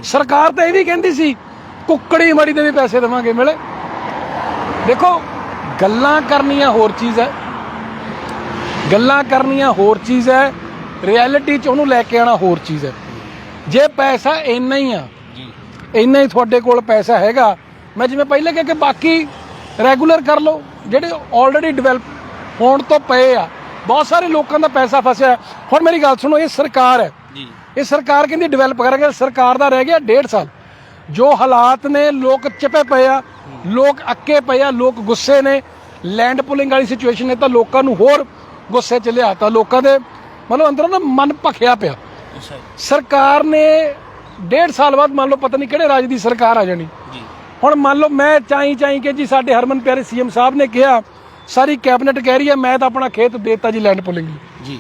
ਸਰਕਾਰ ਤਾਂ ਇਹ ਵੀ ਕਹਿੰਦੀ ਸੀ ਕੁੱਕੜੀ ਮੜੀ ਦੇ ਵੀ ਪੈਸੇ ਦੇਵਾਂਗੇ ਮਿਲੇ। ਦੇਖੋ ਗੱਲਾਂ ਕਰਨੀਆਂ ਹੋਰ ਚੀਜ਼ ਹੈ। ਗੱਲਾਂ ਕਰਨੀਆਂ ਹੋਰ ਚੀਜ਼ ਹੈ ਰਿਐਲਿਟੀ 'ਚ ਉਹਨੂੰ ਲੈ ਕੇ ਆਣਾ ਹੋਰ ਚੀਜ਼ ਹੈ। ਜੇ ਪੈਸਾ ਇੰਨਾ ਹੀ ਆ ਜੀ। ਇੰਨਾ ਹੀ ਤੁਹਾਡੇ ਕੋਲ ਪੈਸਾ ਹੈਗਾ ਮੈਂ ਜਿਵੇਂ ਪਹਿਲੇ ਕਿਹਾ ਕਿ ਬਾਕੀ ਰੈਗੂਲਰ ਕਰ ਲਓ ਜਿਹੜੇ ਆਲਰੇਡੀ ਡਿਵੈਲਪ ਹੋਣ ਤੋਂ ਪਏ ਆ ਬਹੁਤ ਸਾਰੇ ਲੋਕਾਂ ਦਾ ਪੈਸਾ ਫਸਿਆ। ਹੈ। ਹੁਣ ਮੇਰੀ ਗੱਲ ਸੁਣੋ ਇਹ ਸਰਕਾਰ ਹੈ। ਜੀ। ਇਹ ਸਰਕਾਰ ਕਹਿੰਦੀ ਡਿਵੈਲਪ ਕਰਾਂਗੇ ਸਰਕਾਰ ਦਾ ਰਹਿ ਗਿਆ ਡੇਢ ਸਾਲ। ਜੋ ਹਾਲਾਤ ਨੇ ਲੋਕ ਚਪੇ ਪਏ ਆ ਲੋਕ ਅੱਕੇ ਪਏ ਆ ਲੋਕ ਗੁੱਸੇ ਨੇ ਲੈਂਡ ਪੁਲਿੰਗ ਵਾਲੀ ਸਿਚੁਏਸ਼ਨ ਨੇ ਤਾਂ ਲੋਕਾਂ ਨੂੰ ਹੋਰ ਗੁੱਸੇ ਚ ਲਿਆਤਾ ਲੋਕਾਂ ਦੇ ਮਤਲਬ ਅੰਦਰੋਂ ਨਾ ਮਨ ਭਖਿਆ ਪਿਆ। ਸਰਕਾਰ ਨੇ ਡੇਢ ਸਾਲ ਬਾਅਦ ਮੰਨ ਲਓ ਪਤਾ ਨਹੀਂ ਕਿਹੜੇ ਰਾਜ ਦੀ ਸਰਕਾਰ ਆ ਜਾਣੀ। ਹੁਣ ਮੰਨ ਲਓ ਮੈਂ ਚਾਈ ਚਾਈ ਕਿ ਜੀ ਸਾਡੇ ਹਰਮਨ ਪਿਆਰੇ ਸੀਐਮ ਸਾਹਿਬ ਨੇ ਕਿਹਾ ਸਾਰੀ ਕੈਬਨਿਟ ਕਹਿ ਰਹੀ ਹੈ ਮੈਂ ਤਾਂ ਆਪਣਾ ਖੇਤ ਦੇਤਾ ਜੀ ਲੈਂਡ ਪੁਲਿੰਗ ਜੀ।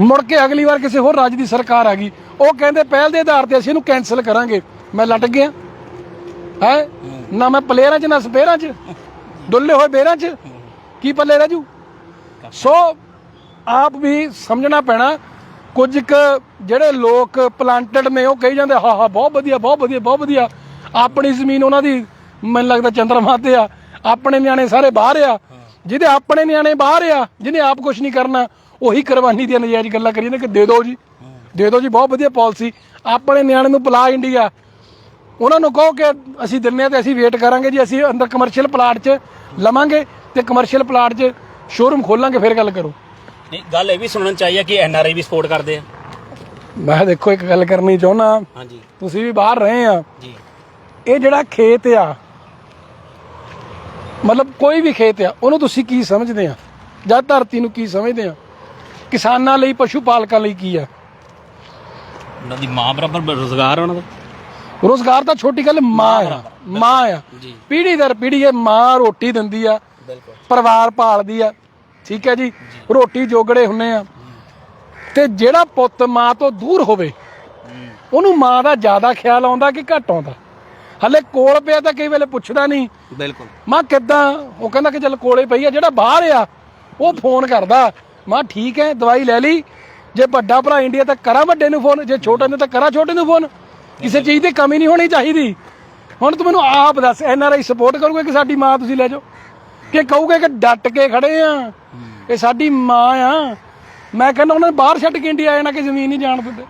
ਮੁੜ ਕੇ ਅਗਲੀ ਵਾਰ ਕਿਸੇ ਹੋਰ ਰਾਜ ਦੀ ਸਰਕਾਰ ਆ ਗਈ। ਉਹ ਕਹਿੰਦੇ ਪਹਿਲ ਦੇ ਆਧਾਰ ਤੇ ਅਸੀਂ ਇਹਨੂੰ ਕੈਨਸਲ ਕਰਾਂਗੇ। ਮੈਂ ਲਟ ਗਿਆ। ਹੈ? ਨਾ ਮੈਂ ਪਲੇਅਰਾਂ 'ਚ ਨਾ ਸਪੇਅਰਾਂ 'ਚ। ਡੁੱਲੇ ਹੋਏ ਬੇਰਾਂ 'ਚ। ਕੀ ਪੱਲੇ ਰਹਿ ਜੂ ਸੋ ਆਪ ਵੀ ਸਮਝਣਾ ਪੈਣਾ। ਕੁਝ ਇੱਕ ਜਿਹੜੇ ਲੋਕ ਪਲਾਂਟਡ ਨੇ, ਉਹ ਕਹੀ ਜਾਂਦੇ, ਹਾਂ ਹਾਂ, ਬਹੁਤ ਵਧੀਆ ਬਹੁਤ ਵਧੀਆ ਬਹੁਤ ਵਧੀਆ। ਆਪਣੀ ਜ਼ਮੀਨ ਉਹਨਾਂ ਦੀ, ਮੈਨੂੰ ਲੱਗਦਾ ਚੰਦਰਮਾ ਤੇ ਆ। ਆਪਣੇ ਨਿਆਣੇ ਸਾਰੇ ਬਾਹਰ ਆ। ਜਿਹਦੇ ਆਪਣੇ ਨਿਆਣੇ ਬਾਹਰ ਆ, ਜਿਹਨੇ ਆਪ ਕੁਝ ਨਹੀਂ ਕਰਨਾ, ਉਹੀ ਕੁਰਬਾਨੀ ਦੀਆਂ ਨਜਾਇਜ਼ ਗੱਲਾਂ ਕਰੀ ਜਾਂਦੇ ਕਿ ਦੇ ਦਿਓ ਜੀ। ਦੇ ਦਿਓ ਜੀ, ਬਹੁਤ ਵਧੀਆ ਪਾਲਿਸੀ ਆਪਣੇ ਨਿਆਣੇ ਨੂੰ ਪਲਾ ਇੰਡੀਆ ਉਹਨਾਂ ਨੂੰ ਕਹੋ ਕਿ ਅਸੀਂ ਦਿੰਨੇ ਆ ਤੇ ਅਸੀਂ ਵੇਟ ਕਰਾਂਗੇ ਜੀ, ਅਸੀਂ ਅੰਦਰ ਕਮਰਸ਼ੀਅਲ ਪਲਾਟ 'ਚ ਲਵਾਂਗੇ ਤੇ ਕਮਰਸ਼ੀਅਲ ਪਲਾਟ 'ਚ ਸ਼ੋਰੂਮ ਖੋਲਾਂਗੇ, ਫਿਰ ਗੱਲ ਕਰੋ। ਨਹੀਂ ਗੱਲ ਇਹ ਵੀ ਸੁਣਨ ਚ ਆਈ ਹੈ ਕਿ N R I we support ਕਰਦੇ ਆ। ਮੈਂ ਦੇਖੋ ਇੱਕ ਗੱਲ ਕਰਨੀ ਚਾਹੁੰਦਾ। ਹਾਂਜੀ। ਤੁਸੀਂ ਵੀ ਬਾਹਰ ਰਹੇ ਆ। ਜੀ। ਇਹ ਜਿਹੜਾ ਖੇਤ ਆ ਮਤਲਬ ਕੋਈ ਵੀ ਖੇਤ ਆ ਉਹਨੂੰ ਤੁਸੀਂ ਕੀ ਸਮਝਦੇ ਆ? ਜਾਂ ਧਰਤੀ ਨੂੰ ਕੀ ਸਮਝਦੇ ਆ? ਕਿਸਾਨਾਂ ਲਈ ਪਸ਼ੂ ਪਾਲਕਾਂ ਲਈ ਕੀ ਆ? ਉਹਨਾਂ ਦੀ ਮਾਂ ਬਰਾਬਰ ਰੋਜ਼ਗਾਰ ਉਹਨਾਂ ਦਾ। ਰੋਜ਼ਗਾਰ ਤਾਂ ਛੋਟੀ ਗੱਲ ਮਾਂ ਆ। ਮਾਂ ਆ। ਪੀੜੀ ਦਰ ਪੀੜੀ ਇਹ ਮਾਂ ਰੋਟੀ ਦਿੰਦੀ ਆ। ਬਿਲਕੁਲ। ਪਰਿਵਾਰ ਪਾਲਦੀ ਆ। ਠੀਕ ਹੈ ਜੀ? ਰੋਟੀ ਜੋਗੜੇ ਹੁੰਨੇ ਆ। ਤੇ ਜਿਹੜਾ ਪੁੱਤ ਮਾਂ ਤੋਂ ਦੂਰ ਹੋਵੇ ਉਹਨੂੰ ਮਾਂ ਦਾ ਜ਼ਿਆਦਾ ਖਿਆਲ ਆਉਂਦਾ ਕਿ ਘੱਟ ਆਉਂਦਾ? ਹਲੇ ਕੋਲ ਪਿਆ ਤਾਂ ਕਈ ਵੇਲੇ ਪੁੱਛਦਾ ਨਹੀਂ। ਬਿਲਕੁਲ। ਮਾਂ ਕਿੱਦਾਂ? ਉਹ ਕਹਿੰਦਾ ਕਿ ਚੱਲ ਕੋਲੇ ਪਈ ਆ ਜਿਹੜਾ ਬਾਹਰ ਆ ਉਹ ਫੋਨ ਕਰਦਾ। ਮਾਂ ਠੀਕ ਹੈ ਦਵਾਈ ਲੈ ਲਈ। ਜੇ ਵੱਡਾ ਭਰਾ ਇੰਡੀਆ ਤਾਂ ਕਰਾਂ ਵੱਡੇ ਨੂੰ ਫੋਨ ਜੇ ਛੋਟੇ ਨੂੰ ਤਾਂ ਕਰਾਂ ਛੋਟੇ ਨੂੰ ਫੋਨ। ਕਿਸੇ ਚੀਜ਼ ਦੀ ਕਮੀ ਨਹੀਂ ਹੋਣੀ ਚਾਹੀਦੀ। ਹੁਣ ਤੂੰ ਮੈਨੂੰ ਆਪ ਦੱਸ ਐਨ ਆਰ ਆਈ ਸਪੋਰਟ ਕਰੂਗੇ ਕਿ ਸਾਡੀ ਮਾਂ ਤੁਸੀਂ ਲੈ ਜਾਓ? ਕਿ ਕਹੋਗੇ ਕਿ ਡਟ ਕੇ ਖੜੇ ਆ? ਇਹ ਸਾਡੀ ਮਾਂ ਆ। ਮੈਂ ਕਹਿੰਦਾ ਉਹਨਾਂ ਨੇ ਬਾਹਰ ਛੱਡ ਕੇ ਇੰਡੀਆ ਆਇਆ ਨਾ ਕਿ ਜ਼ਮੀਨ ਨਹੀਂ ਜਾਣ ਦਿੰਦੇ।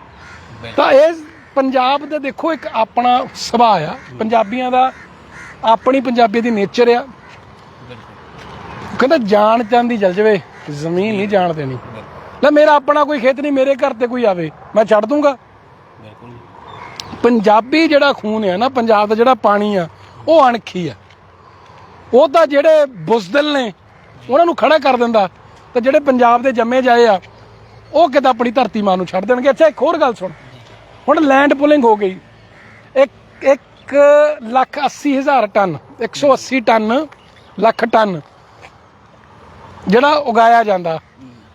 ਤਾਂ ਇਹ ਪੰਜਾਬ ਦਾ ਦੇਖੋ ਇੱਕ ਆਪਣਾ ਸੁਭਾਅ ਆ। ਪੰਜਾਬੀਆਂ ਦਾ ਆਪਣੀ ਪੰਜਾਬੀ ਦੀ ਨੇਚਰ ਆ। ਕਹਿੰਦਾ ਜਾਣ ਚਾਂਦੀ ਜਲ ਜਵੇ, ਜ਼ਮੀਨ ਨਹੀਂ ਜਾਣ ਦੇਣੀ। ਲੈ ਮੇਰਾ ਆਪਣਾ ਕੋਈ ਖੇਤ ਨਹੀਂ, ਮੇਰੇ ਘਰ ਤੇ ਕੋਈ ਆਵੇ, ਮੈਂ ਛੱਡ ਦੂੰਗਾ। ਪੰਜਾਬੀ ਜਿਹੜਾ ਖੂਨ ਆ ਨਾ, ਪੰਜਾਬ ਦਾ ਜਿਹੜਾ ਪਾਣੀ ਆ, ਉਹ ਅਣਖੀ ਆ। ਉਹ ਤਾਂ ਜਿਹੜੇ ਬੁਜ਼ਦਿਲ ਨੇ, ਉਹਨਾਂ ਨੂੰ ਖੜਾ ਕਰ ਦਿੰਦਾ। ਤੇ ਜਿਹੜੇ ਪੰਜਾਬ ਦੇ ਜੰਮੇ ਜਾਏ ਆ ਉਹ ਕਿਤੇ ਆਪਣੀ ਧਰਤੀ ਮਾਂ ਨੂੰ ਛੱਡ ਦੇਣਗੇ? ਅੱਛਾ ਇੱਕ ਹੋਰ ਗੱਲ ਸੁਣ। ਹੁਣ ਲੈਂਡ ਪੁਲਿੰਗ ਹੋ ਗਈ। ਇੱਕ ਇੱਕ ਲੱਖ 80 ਹਜ਼ਾਰ ਟਨ 180 ਟਨ ਲੱਖ ਟਨ ਜਿਹੜਾ ਉਗਾਇਆ ਜਾਂਦਾ।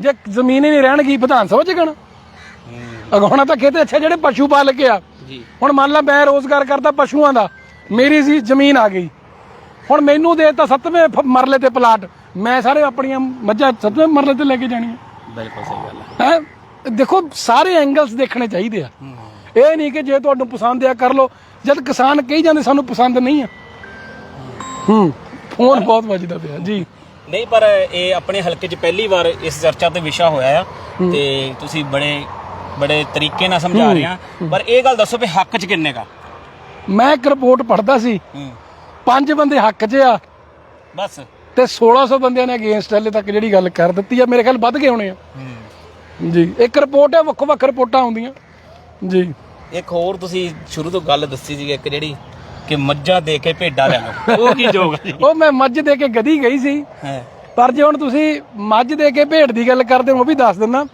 ਜੇ ਜ਼ਮੀਨ ਹੀ ਨਹੀਂ ਰਹਿਣਗੀ ਵਿਧਾਨ ਸਭਾ ਚ ਗਣ ਅਗਾਉਣਾ ਤਾਂ ਖੇਤ ਅੱਛਾ ਜਿਹੜੇ ਪਸ਼ੂ ਪਾਲਕ ਆ। ਜੀ। ਹੁਣ ਮੰਨ ਲਾ ਮੈਂ ਰੋਜ਼ਗਾਰ ਕਰਦਾ ਪਸ਼ੂਆਂ ਦਾ ਮੇਰੀ ਸੀ ਜ਼ਮੀਨ ਆ ਗਈ। ਹੁਣ ਮੈਨੂੰ ਦੇ ਤਾਂ ਸੱਤਵੇਂ ਮਰਲੇ ਤੇ ਪਲਾਟ। ਮੈਂ ਸਾਰੇ ਆਪਣੀਆਂ ਮੱਝਾਂ ਸੱਤਵੇਂ ਮਰਲੇ ਤੇ ਲੈ ਕੇ ਜਾਣੀਆਂ। ਬਿਲਕੁਲ ਸਹੀ ਗੱਲ ਹੈ। ਹੈ? ਦੇਖੋ ਸਾਰੇ ਐਂਗਲਸ ਦੇਖਣੇ ਚਾਹੀਦੇ ਆ। ਇਹ ਨਹੀਂ ਕਿ ਜੇ ਤੁਹਾਨੂੰ ਪਸੰਦ ਆ ਕਰ ਲਓ। ਜਦ ਕਿਸਾਨ ਕਹੀ ਜਾਂਦੇ ਸਾਨੂੰ ਪਸੰਦ ਨਹੀਂ ਆ। ਹੂੰ। ਫੋਨ ਬਹੁਤ ਵੱਜਦਾ ਪਿਆ ਜੀ। ਨਹੀਂ ਪਰ ਇਹ ਆਪਣੇ ਹਲਕੇ 'ਚ ਪਹਿਲੀ ਵਾਰ ਇਸ ਚਰਚਾ ਤੇ ਵਿਸ਼ਾ ਹੋਇਆ ਆ। ਤੇ ਤੁਸੀਂ ਬੜੇ ਬੜੇ ਤਰੀਕੇ ਨਾਲ ਸਮਝਾ ਰਹੇ ਆ। ਪਰ ਇਹ ਗੱਲ ਦੱਸੋ ਵੀ ਹੱਕ 'ਚ ਕਿੰਨੇ ਕਾ ਮੈਂ ਇੱਕ ਰਿਪੋਰਟ ਪੜ੍ਹਦਾ ਸੀ। ਹੂੰ। ਪੰਜ ਬੰਦੇ ਹੱਕ 'ਚ ਆ। ਬਸ। ਤੇ 1600 ਬੰਦਿਆਂ ਨੇ ਅਗੇਂਸਟ ਹਲੇ ਤੱਕ ਜਿਹੜੀ ਗੱਲ ਕਰ ਦਿੱਤੀ ਆ ਮੇਰੇ ਖਿਆਲ ਵੱਧ ਗਏ ਹੋਣੇ ਆ। ਜੀ ਇੱਕ ਰਿਪੋਰਟ ਹੈ ਵੱਖੋ ਵੱਖ ਰਿਪੋਰਟਾਂ ਆਉਂਦੀਆਂ। ਜੀ। ਇੱਕ ਹੋਰ ਤੁਸੀਂ ਸ਼ੁਰੂ ਤੋਂ ਗੱਲ ਦੱਸੀ ਸੀ ਇੱਕ ਜਿਹੜੀ ਕਿ ਮੱਝਾਂ ਦੇ ਕੇ ਭੇਡਾਂ ਲੈ ਲਓ। ਉਹ ਕੀ ਜੋਗ ਜੀ? ਉਹ ਮੈਂ ਮੱਝ ਦੇ ਕੇ ਗਦੀ ਗਈ ਸੀ। ਹੈ। ਪਰ ਜੇ ਹੁਣ ਤੁਸੀਂ ਮੱਝ ਦੇ ਕੇ ਭੇਡ ਦੀ ਗੱਲ ਕਰਦੇ ਹੋ ਉਹ ਵੀ ਦੱਸ ਦਿੰਦਾ।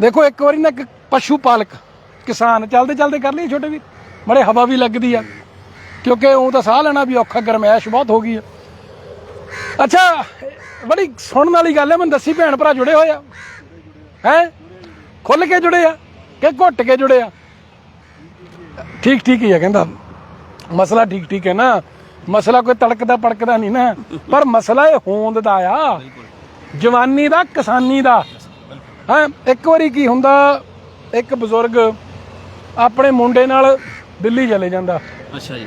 ਦੇਖੋ ਇੱਕ ਵਾਰੀ ਨਾ ਇੱਕ ਪਸ਼ੂ ਪਾਲਕ ਕਿਸਾਨ ਚੱਲਦੇ ਚੱਲਦੇ ਕਰ ਲਈ ਛੋਟੇ ਵੀ ਬੜੇ ਹਵਾ ਵੀ ਲੱਗਦੀ ਆ। ਕਿਉਂਕਿ ਉਹ ਤਾਂ ਸਾਹ ਲੈਣਾ ਵੀ ਔਖਾ ਗਰਮੈਸ਼ ਬਹੁਤ ਹੋ ਗਈ ਆ। ਅੱਛਾ ਬੜੀ ਸੁਣਨ ਵਾਲੀ ਗੱਲ ਹੈ ਮੈਨੂੰ ਦੱਸੀ ਭੈਣ ਭਰਾ ਜੁੜੇ ਹੋਏ ਆ। ਹੈ? ਖੁੱਲ ਕੇ ਜੁੜੇ ਆ ਕਿ ਘੁੱਟ ਕੇ ਜੁੜੇ ਆ? ਠੀਕ ਠੀਕ ਹੀ ਆ ਕਹਿੰਦਾ। ਮਸਲਾ ਠੀਕ ਠੀਕ ਹੈ ਨਾ। ਮਸਲਾ ਕੋਈ ਤੜਕਦਾ ਪੜਕਦਾ ਨਹੀਂ ਨਾ। ਪਰ ਮਸਲਾ ਇਹ ਹੋਂਦ ਦਾ ਆ। ਜਵਾਨੀ ਦਾ ਕਿਸਾਨੀ ਦਾ। ਹਾਂ? ਇੱਕ ਵਾਰੀ ਕੀ ਹੁੰਦਾ ਇੱਕ ਬਜ਼ੁਰਗ ਆਪਣੇ ਮੁੰਡੇ ਨਾਲ ਦਿੱਲੀ ਚਲੇ ਜਾਂਦਾ। ਅੱਛਾ ਜੀ।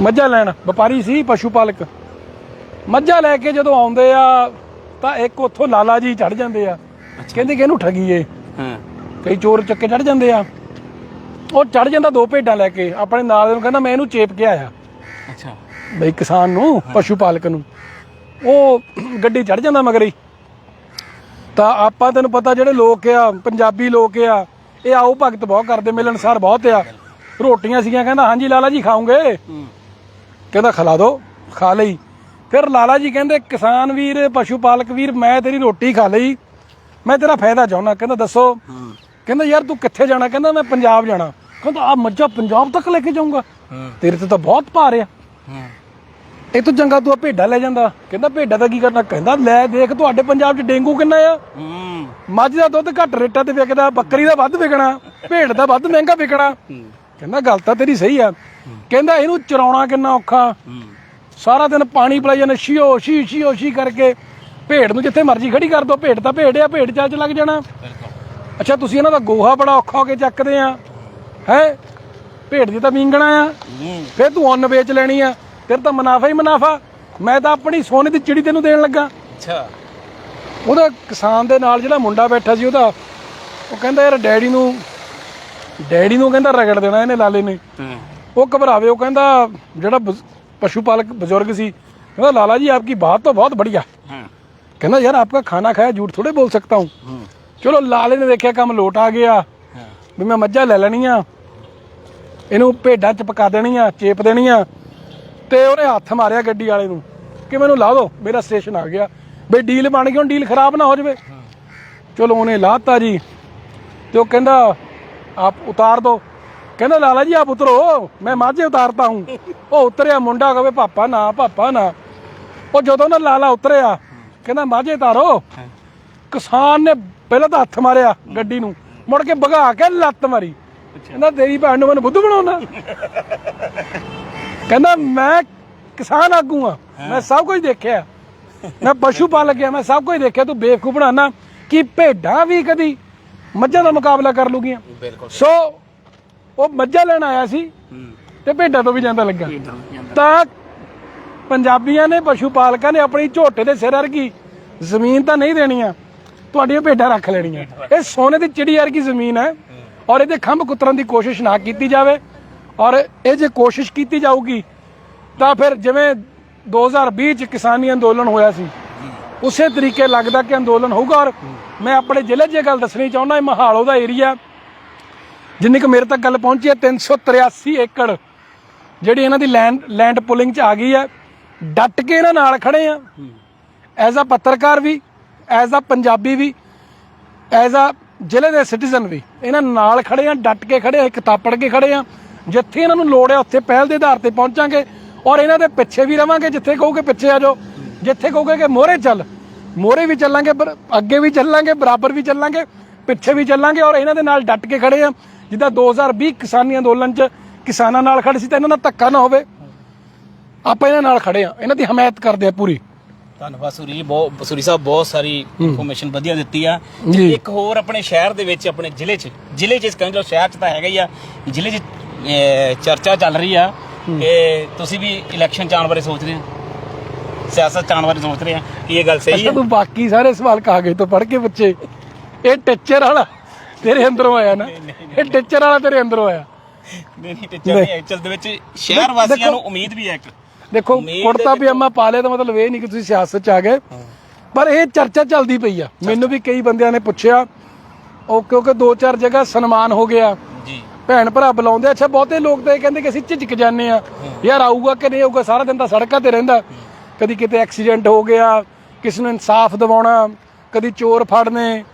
ਮੱਝਾਂ ਲੈਣ ਵਪਾਰੀ ਸੀ ਪਸ਼ੂ ਪਾਲਕ। ਮੱਝਾਂ ਲੈ ਕੇ ਜਦੋਂ ਆਉਂਦੇ ਆ ਤਾਂ ਇੱਕ ਉੱਥੋਂ ਲਾਲਾ ਜੀ ਚੜ ਜਾਂਦੇ ਆ। ਕਹਿੰਦੇ ਕਿ ਇਹਨੂੰ ਠਗੀਏ ਹਾਂ। ਕਈ ਚੋਰ ਚੱਕੇ ਚੜ ਜਾਂਦੇ ਆ। ਉਹ ਚੜ ਜਾਂਦਾ ਦੋ ਭੇਡਾਂ ਲੈ ਕੇ ਆਪਣੇ ਨਾਲ ਦੇ ਨੂੰ ਕਹਿੰਦਾ ਮੈਂ ਇਹਨੂੰ ਚੇਪ ਕੇ ਆਇਆ। ਅੱਛਾ। ਬਈ ਕਿਸਾਨ ਨੂੰ ਪਸ਼ੂ ਪਾਲਕ ਨੂੰ। ਉਹ ਗੱਡੀ ਚੜ ਜਾਂਦਾ ਮਗਰ ਹੀ। ਤਾਂ ਆਪਾਂ ਤੈਨੂੰ ਪਤਾ ਜਿਹੜੇ ਲੋਕ ਆ ਪੰਜਾਬੀ ਲੋਕ ਆ ਇਹ ਆਓ ਭਗਤ ਬਹੁਤ ਕਰਦੇ ਮਿਲਣਸਾਰ ਬਹੁਤ ਆ। ਰੋਟੀਆਂ ਸੀਗੀਆਂ ਕਹਿੰਦਾ ਹਾਂਜੀ ਲਾਲਾ ਜੀ ਖਾਉਂਗੇ ਕਹਿੰਦਾ ਖਿਲਾ ਦੋ ਖਾ ਲਈ। ਫਿਰ ਲਾਲਾ ਜੀ ਕਹਿੰਦੇ ਕਿਸਾਨ ਵੀਰ ਪਸ਼ੂ ਪਾਲਕ ਵੀਰ ਮੈਂ ਤੇਰੀ ਰੋਟੀ ਖਾ ਲਈ। ਮੈਂ ਤੇਰਾ ਫਾਇਦਾ ਚਾਹੁੰਦਾ। ਕਹਿੰਦਾ ਦੱਸੋ। ਕਹਿੰਦਾ ਯਾਰ ਤੂੰ ਕਿੱਥੇ ਜਾਣਾ? ਕਹਿੰਦਾ ਮੈਂ ਪੰਜਾਬ ਜਾਣਾ। ਕਹਿੰਦਾ ਆ ਮੱਝਾਂ ਪੰਜਾਬ ਤੱਕ ਲੈ ਕੇ ਜਾਊਂਗਾ। ਤੇਰੇ ਤੇ ਤਾਂ ਬਹੁਤ ਭਾਰ ਆ। ਇਹ ਤੋਂ ਚੰਗਾ ਤੂੰ ਆ ਭੇਡਾਂ ਲੈ ਜਾਂਦਾ। ਕਹਿੰਦਾ ਭੇਡਾਂ ਦਾ ਕੀ ਕਰਨਾ? ਕਹਿੰਦਾ ਲੈ ਦੇਖ ਤੁਹਾਡੇ ਪੰਜਾਬ 'ਚ ਡੇਂਗੂ ਕਿੰਨਾ ਆ। ਮੱਝ ਦਾ ਦੁੱਧ ਘੱਟ ਰੇਟਾਂ ਤੇ ਵਿਕਦਾ ਬੱਕਰੀ ਦਾ ਵੱਧ ਵਿਕਣਾ ਭੇਡ ਦਾ ਵੱਧ ਮਹਿੰਗਾ ਵਿਕਣਾ। ਕਹਿੰਦਾ ਗੱਲ ਤਾਂ ਤੇਰੀ ਸਹੀ ਆ। ਕਹਿੰਦਾ ਇਹਨੂੰ ਚਰਾਉਣਾ ਕਿੰਨਾ ਔਖਾ। ਸਾਰਾ ਦਿਨ ਪਾਣੀ ਪਿਲਾਈ ਜਾਂਦੇ ਸ਼ੀਓ ਸ਼ੀ ਸ਼ੀਓ ਸ਼ੀ ਕਰਕੇ ਭੇਡ ਨੂੰ ਜਿੱਥੇ ਮਰਜ਼ੀ ਖੜੀ ਕਰ ਦੋ ਭੇਡ ਤਾਂ ਭੇਡ ਆ ਭੇਡ ਚਾਲ ਚ ਲੱਗ ਜਾਣਾ। ਬਿਲਕੁਲ। ਅੱਛਾ ਤੁਸੀਂ ਇਹਨਾਂ ਦਾ ਗੋਹਾ ਬੜਾ ਔਖਾ ਹੋ ਕੇ ਚੱਕਦੇ ਆ ਹੈ? ਭੇਡ ਦੀ ਤਾਂ ਮੀਂਗਣਾ ਆ। ਫਿਰ ਤੂੰ ਉੱਨ ਵੇਚ ਲੈਣੀ ਆ ਫਿਰ ਤਾਂ ਮੁਨਾਫਾ ਹੀ ਮੁਨਾਫਾ। ਮੈਂ ਤਾਂ ਆਪਣੀ ਸੋਨੇ ਦੀ ਚਿੜੀ ਤੈਨੂੰ ਦੇਣ ਲੱਗਾ। ਅੱਛਾ। ਉਹਦਾ ਕਿਸਾਨ ਦੇ ਨਾਲ ਜਿਹੜਾ ਮੁੰਡਾ ਬੈਠਾ ਸੀ ਉਹਦਾ ਉਹ ਕਹਿੰਦਾ ਯਾਰ ਡੈਡੀ ਨੂੰ ਡੈਡੀ ਨੂੰ ਕਹਿੰਦਾ ਰਗੜ ਦੇਣਾ ਇਹਨੇ ਲਾਲੇ ਨੇ ਉਹ ਘਬਰਾਵੇ ਉਹ ਕਹਿੰਦਾ ਜਿਹੜਾ ਪਸ਼ੂ ਪਾਲਕ ਬਜ਼ੁਰਗ ਸੀ ਕਹਿੰਦਾ ਲਾਲਾ ਜੀ ਆਪਕੀ ਬਾਤ ਤਾਂ ਬਹੁਤ ਬੜੀਆ ਕਹਿੰਦਾ ਯਾਰ ਆਪਕਾ ਖਾਣਾ ਖਾਇਆ ਝੂਠ ਥੋੜੇ ਬੋਲ ਸਕਦਾ ਹੂੰ ਚਲੋ ਲਾਲੇ ਨੇ ਦੇਖਿਆ ਕੰਮ ਲੋਟ ਆ ਗਿਆ ਵੀ ਮੈਂ ਮੱਝਾਂ ਲੈ ਲੈਣੀਆਂ ਇਹਨੂੰ ਭੇਡਾਂ ਚ ਪਕਾ ਦੇਣੀਆਂ ਚੇਪ ਦੇਣੀਆਂ ਤੇ ਉਹਨੇ ਹੱਥ ਮਾਰਿਆ ਗੱਡੀ ਵਾਲੇ ਨੂੰ ਕਿ ਮੈਨੂੰ ਲਾ ਦੋ ਮੇਰਾ ਸਟੇਸ਼ਨ ਆ ਗਿਆ ਬਈ ਡੀਲ ਬਣ ਗਈ ਹੁਣ ਡੀਲ ਖਰਾਬ ਨਾ ਹੋ ਜਾਵੇ ਚਲੋ ਉਹਨੇ ਲਾਤਾ ਜੀ ਤੇ ਉਹ ਕਹਿੰਦਾ ਆਪ ਉਤਾਰ ਦੋ ਕਹਿੰਦਾ ਲਾਲਾ ਜੀ ਆਪ ਉਤਰੋ ਮੈਂ ਮਾਝੇ ਉਤਾਰਤਾ ਹੂੰ। ਉਹ ਉਤਰਿਆ ਮੁੰਡਾ ਕਹੇ ਪਾਪਾ ਨਾ ਪਾਪਾ ਨਾ। ਉਹ ਜਦੋਂ ਨਾ ਲਾਲਾ ਉਤਰਿਆ ਕਹਿੰਦਾ ਮਾਝੇ ਉਤਾਰੋ। ਕਿਸਾਨ ਨੇ ਪਹਿਲਾਂ ਤਾਂ ਹੱਥ ਮਾਰਿਆ ਗੱਡੀ ਨੂੰ। ਮੁੜ ਕੇ ਭਗਾ ਕੇ ਲੱਤ ਮਾਰੀ। ਕਹਿੰਦਾ ਤੇਰੀ ਭੈਣ ਨੂੰ ਮੈਨੂੰ ਬੁੱਧੂ ਬਣਾਉਣਾ। ਕਹਿੰਦਾ ਮੈਂ ਕਿਸਾਨ ਆਗੂ ਆ ਮੈਂ ਸਭ ਕੁਝ ਦੇਖਿਆ। ਮੈਂ ਪਸ਼ੂ ਪਾਲਕ ਗਿਆ ਮੈਂ ਸਭ ਕੁਝ ਦੇਖਿਆ। ਤੂੰ ਬੇਵਕੂਫ ਬਣਾਣਾ ਕਿ ਭੇਡਾਂ ਵੀ ਕਦੀ ਮੱਝਾਂ ਦਾ ਮੁਕਾਬਲਾ ਕਰ ਲੂਗੀਆਂ। ਸੋ ਉਹ ਮੱਝਾਂ ਲੈਣ ਆਇਆ ਸੀ ਤੇ ਭੇਡਾਂ ਤੋਂ ਵੀ ਜਾਂਦਾ ਲੱਗਾ। ਤਾਂ ਪੰਜਾਬੀਆਂ ਨੇ ਪਸ਼ੂ ਪਾਲਕਾਂ ਨੇ ਆਪਣੀ ਝੋਟੇ ਦੇ ਸਿਰ ਵਰਗੀ ਜ਼ਮੀਨ ਤਾਂ ਨਹੀਂ ਦੇਣੀਆਂ ਤੁਹਾਡੀਆਂ ਭੇਡਾਂ ਰੱਖ ਲੈਣੀਆਂ। ਇਹ ਸੋਨੇ ਦੀ ਚਿੜੀ ਵਰਗੀ ਜ਼ਮੀਨ ਹੈ ਔਰ ਇਹਦੇ ਖੰਭ ਕੁਤਰਨ ਦੀ ਕੋਸ਼ਿਸ਼ ਨਾ ਕੀਤੀ ਜਾਵੇ ਔਰ ਇਹ ਜੇ ਕੋਸ਼ਿਸ਼ ਕੀਤੀ ਜਾਊਗੀ ਤਾਂ ਫਿਰ ਜਿਵੇਂ 2020 ਚ ਕਿਸਾਨੀ ਅੰਦੋਲਨ ਹੋਇਆ ਸੀ ਉਸੇ ਤਰੀਕੇ ਲੱਗਦਾ ਕਿ ਅੰਦੋਲਨ ਹੋਊਗਾ ਔਰ ਮੈਂ ਆਪਣੇ ਜ਼ਿਲ੍ਹੇ 'ਚ ਇਹ ਗੱਲ ਦੱਸਣੀ ਚਾਹੁੰਦਾ ਇਹ ਮਹਾਲੋ ਦਾ ਏਰੀਆ ਜਿੰਨੀ ਕੁ ਮੇਰੇ ਤੱਕ ਗੱਲ ਪਹੁੰਚੀ ਹੈ 383 ਏਕੜ। ਜਿਹੜੀ ਇਹਨਾਂ ਦੀ ਲੈਂਡ ਲੈਂਡ ਪੁਲਿੰਗ 'ਚ ਆ ਗਈ ਹੈ, ਡਟ ਕੇ ਇਹਨਾਂ ਨਾਲ ਖੜੇ ਆ। ਐਜ਼ ਅ ਪੱਤਰਕਾਰ ਵੀ ਐਜ਼ ਅ ਪੰਜਾਬੀ ਵੀ ਐਜ਼ ਅ ਜ਼ਿਲ੍ਹੇ ਦੇ ਸਿਟੀਜ਼ਨ ਵੀ, ਇਹਨਾਂ ਨਾਲ ਖੜੇ ਆ, ਡਟ ਕੇ ਖੜੇ ਆ, ਇੱਕ ਤਾਪੜ ਕੇ ਖੜੇ ਆ। ਜਿੱਥੇ ਇਹਨਾਂ ਨੂੰ ਲੋੜ ਹੈ, ਉੱਥੇ ਪਹਿਲ ਦੇ ਆਧਾਰ ਤੇ ਪਹੁੰਚਾਂਗੇ ਔਰ ਇਹਨਾਂ ਦੇ ਪਿੱਛੇ ਵੀ ਰਵਾਂਗੇ, ਜਿੱਥੇ ਕਹੋਗੇ ਪਿੱਛੇ ਆ ਜਾਓ। ਜਿੱਥੇ ਕਹੋਗੇ ਕਿ ਮੋਹਰੇ ਚੱਲ, ਮੋਹਰੇ ਵੀ ਚੱਲਾਂਗੇ ਅੱਗੇ ਵੀ ਚੱਲਾਂਗੇ, ਬਰਾਬਰ ਵੀ ਚੱਲਾਂਗੇ, ਪਿੱਛੇ ਵੀ ਚੱਲਾਂਗੇ ਔਰ ਇਹਨਾਂ ਦੇ ਨਾਲ ਡਟ ਕੇ ਖੜੇ ਆ। ਜਿੱਦਾਂ 2020 ਕਿਸਾਨੀ ਅੰਦੋਲਨ 'ਚ ਕਿਸਾਨਾਂ ਨਾਲ ਖੜੇ ਸੀ ਤਾਂ ਇਹਨਾਂ ਨਾਲ ਧੱਕਾ ਨਾ ਹੋਵੇ। ਆਪਾਂ ਇਹਨਾਂ ਨਾਲ ਖੜੇ ਆ ਇਹਨਾਂ ਦੀ ਹਮਾਇਤ ਕਰਦੇ ਆ ਪੂਰੀ। ਧੰਨਵਾਦ ਸੂਰੀ ਬਹੁਤ ਸੂਰੀ ਸਾਹਿਬ ਬਹੁਤ ਸਾਰੀ ਇਨਫੋਰਮੇਸ਼ਨ ਵਧੀਆ ਦਿੱਤੀ ਆ। ਜੀ। ਇੱਕ ਹੋਰ ਆਪਣੇ ਸ਼ਹਿਰ ਦੇ ਵਿੱਚ ਆਪਣੇ ਜ਼ਿਲ੍ਹੇ 'ਚ ਜ਼ਿਲ੍ਹੇ 'ਚ ਕਹਿੰਦੇ ਸ਼ਹਿਰ 'ਚ ਤਾਂ ਹੈਗਾ ਹੀ ਆ। ਜ਼ਿਲ੍ਹੇ 'ਚ ਚਰਚਾ ਚੱਲ ਰਹੀ ਆ ਕਿ ਤੁਸੀਂ ਵੀ ਇਲੈਕਸ਼ਨ ਚ ਆਉਣ ਬਾਰੇ ਸੋਚ ਰਹੇ ਹੋ? ਸਿਆਸਤ ਚ ਆਉਣ ਬਾਰੇ ਸੋਚ ਰਹੇ ਆ ਕੀ ਇਹ ਗੱਲ ਸਹੀ ਹੈ ਤੂੰ ਬਾਕੀ ਸਾਰੇ ਸਵਾਲ ਕਾਗਜ਼ ਤੋਂ ਪੜ੍ਹ ਕੇ ਬੱਚੇ ਇਹ ਟੀਚਰ ਵਾਲਾ। ਤੇਰੇ ਅੰਦਰੋਂ ਆਇਆ ਨਾ? ਇਹ ਟੀਚਰ ਵਾਲਾ ਤੇਰੇ ਅੰਦਰੋਂ ਆਇਆ। ਨਹੀਂ ਨਹੀਂ ਟੀਚਰ ਨਹੀਂ ਐਕਚੁਅਲ ਦੇ ਵਿੱਚ ਸ਼ਹਿਰ ਵਾਸੀਆਂ ਨੂੰ ਉਮੀਦ ਵੀ ਹੈ ਇੱਕ। ਦੇਖੋ ਕੁੜਤਾ ਪਜਾਮਾ ਪਾ ਲਿਆ ਤਾਂ ਮਤਲਬ ਇਹ ਨਹੀਂ ਕਿ ਤੁਸੀਂ ਸਿਆਸਤ 'ਚ ਆ ਗਏ। ਪਰ ਇਹ ਚਰਚਾ ਚੱਲਦੀ ਪਈ ਆ। ਮੈਨੂੰ ਵੀ ਕਈ ਬੰਦਿਆਂ ਨੇ ਪੁੱਛਿਆ ਉਹ ਕਿਉਂਕਿ ਦੋ ਚਾਰ ਜਗ੍ਹਾ ਸਨਮਾਨ ਹੋ ਗਿਆ। ਜੀ। ਭੈਣ ਭਰਾ ਬੁਲਾਉਂਦੇ ਅੱਛਾ ਬਹੁਤੇ ਲੋਕ ਤਾਂ ਇਹ ਕਹਿੰਦੇ ਕਿ ਅਸੀਂ ਝਿਜਕ ਜਾਂਦੇ ਆ। ਯਾਰ ਆਊਗਾ ਕਿ ਨਹੀਂ ਆਊਗਾ ਸਾਰਾ ਦਿਨ ਤਾਂ ਸੜਕਾਂ ਤੇ ਰਹਿੰਦਾ। ਕਦੀ ਕਿਤੇ ਐਕਸੀਡੈਂਟ ਹੋ ਗਿਆ ਕਿਸ ਨੂੰ ਇਨਸਾਫ ਦਿਵਾਉਣਾ ਕਦੀ ਚੋਰ ਫੜਨੇ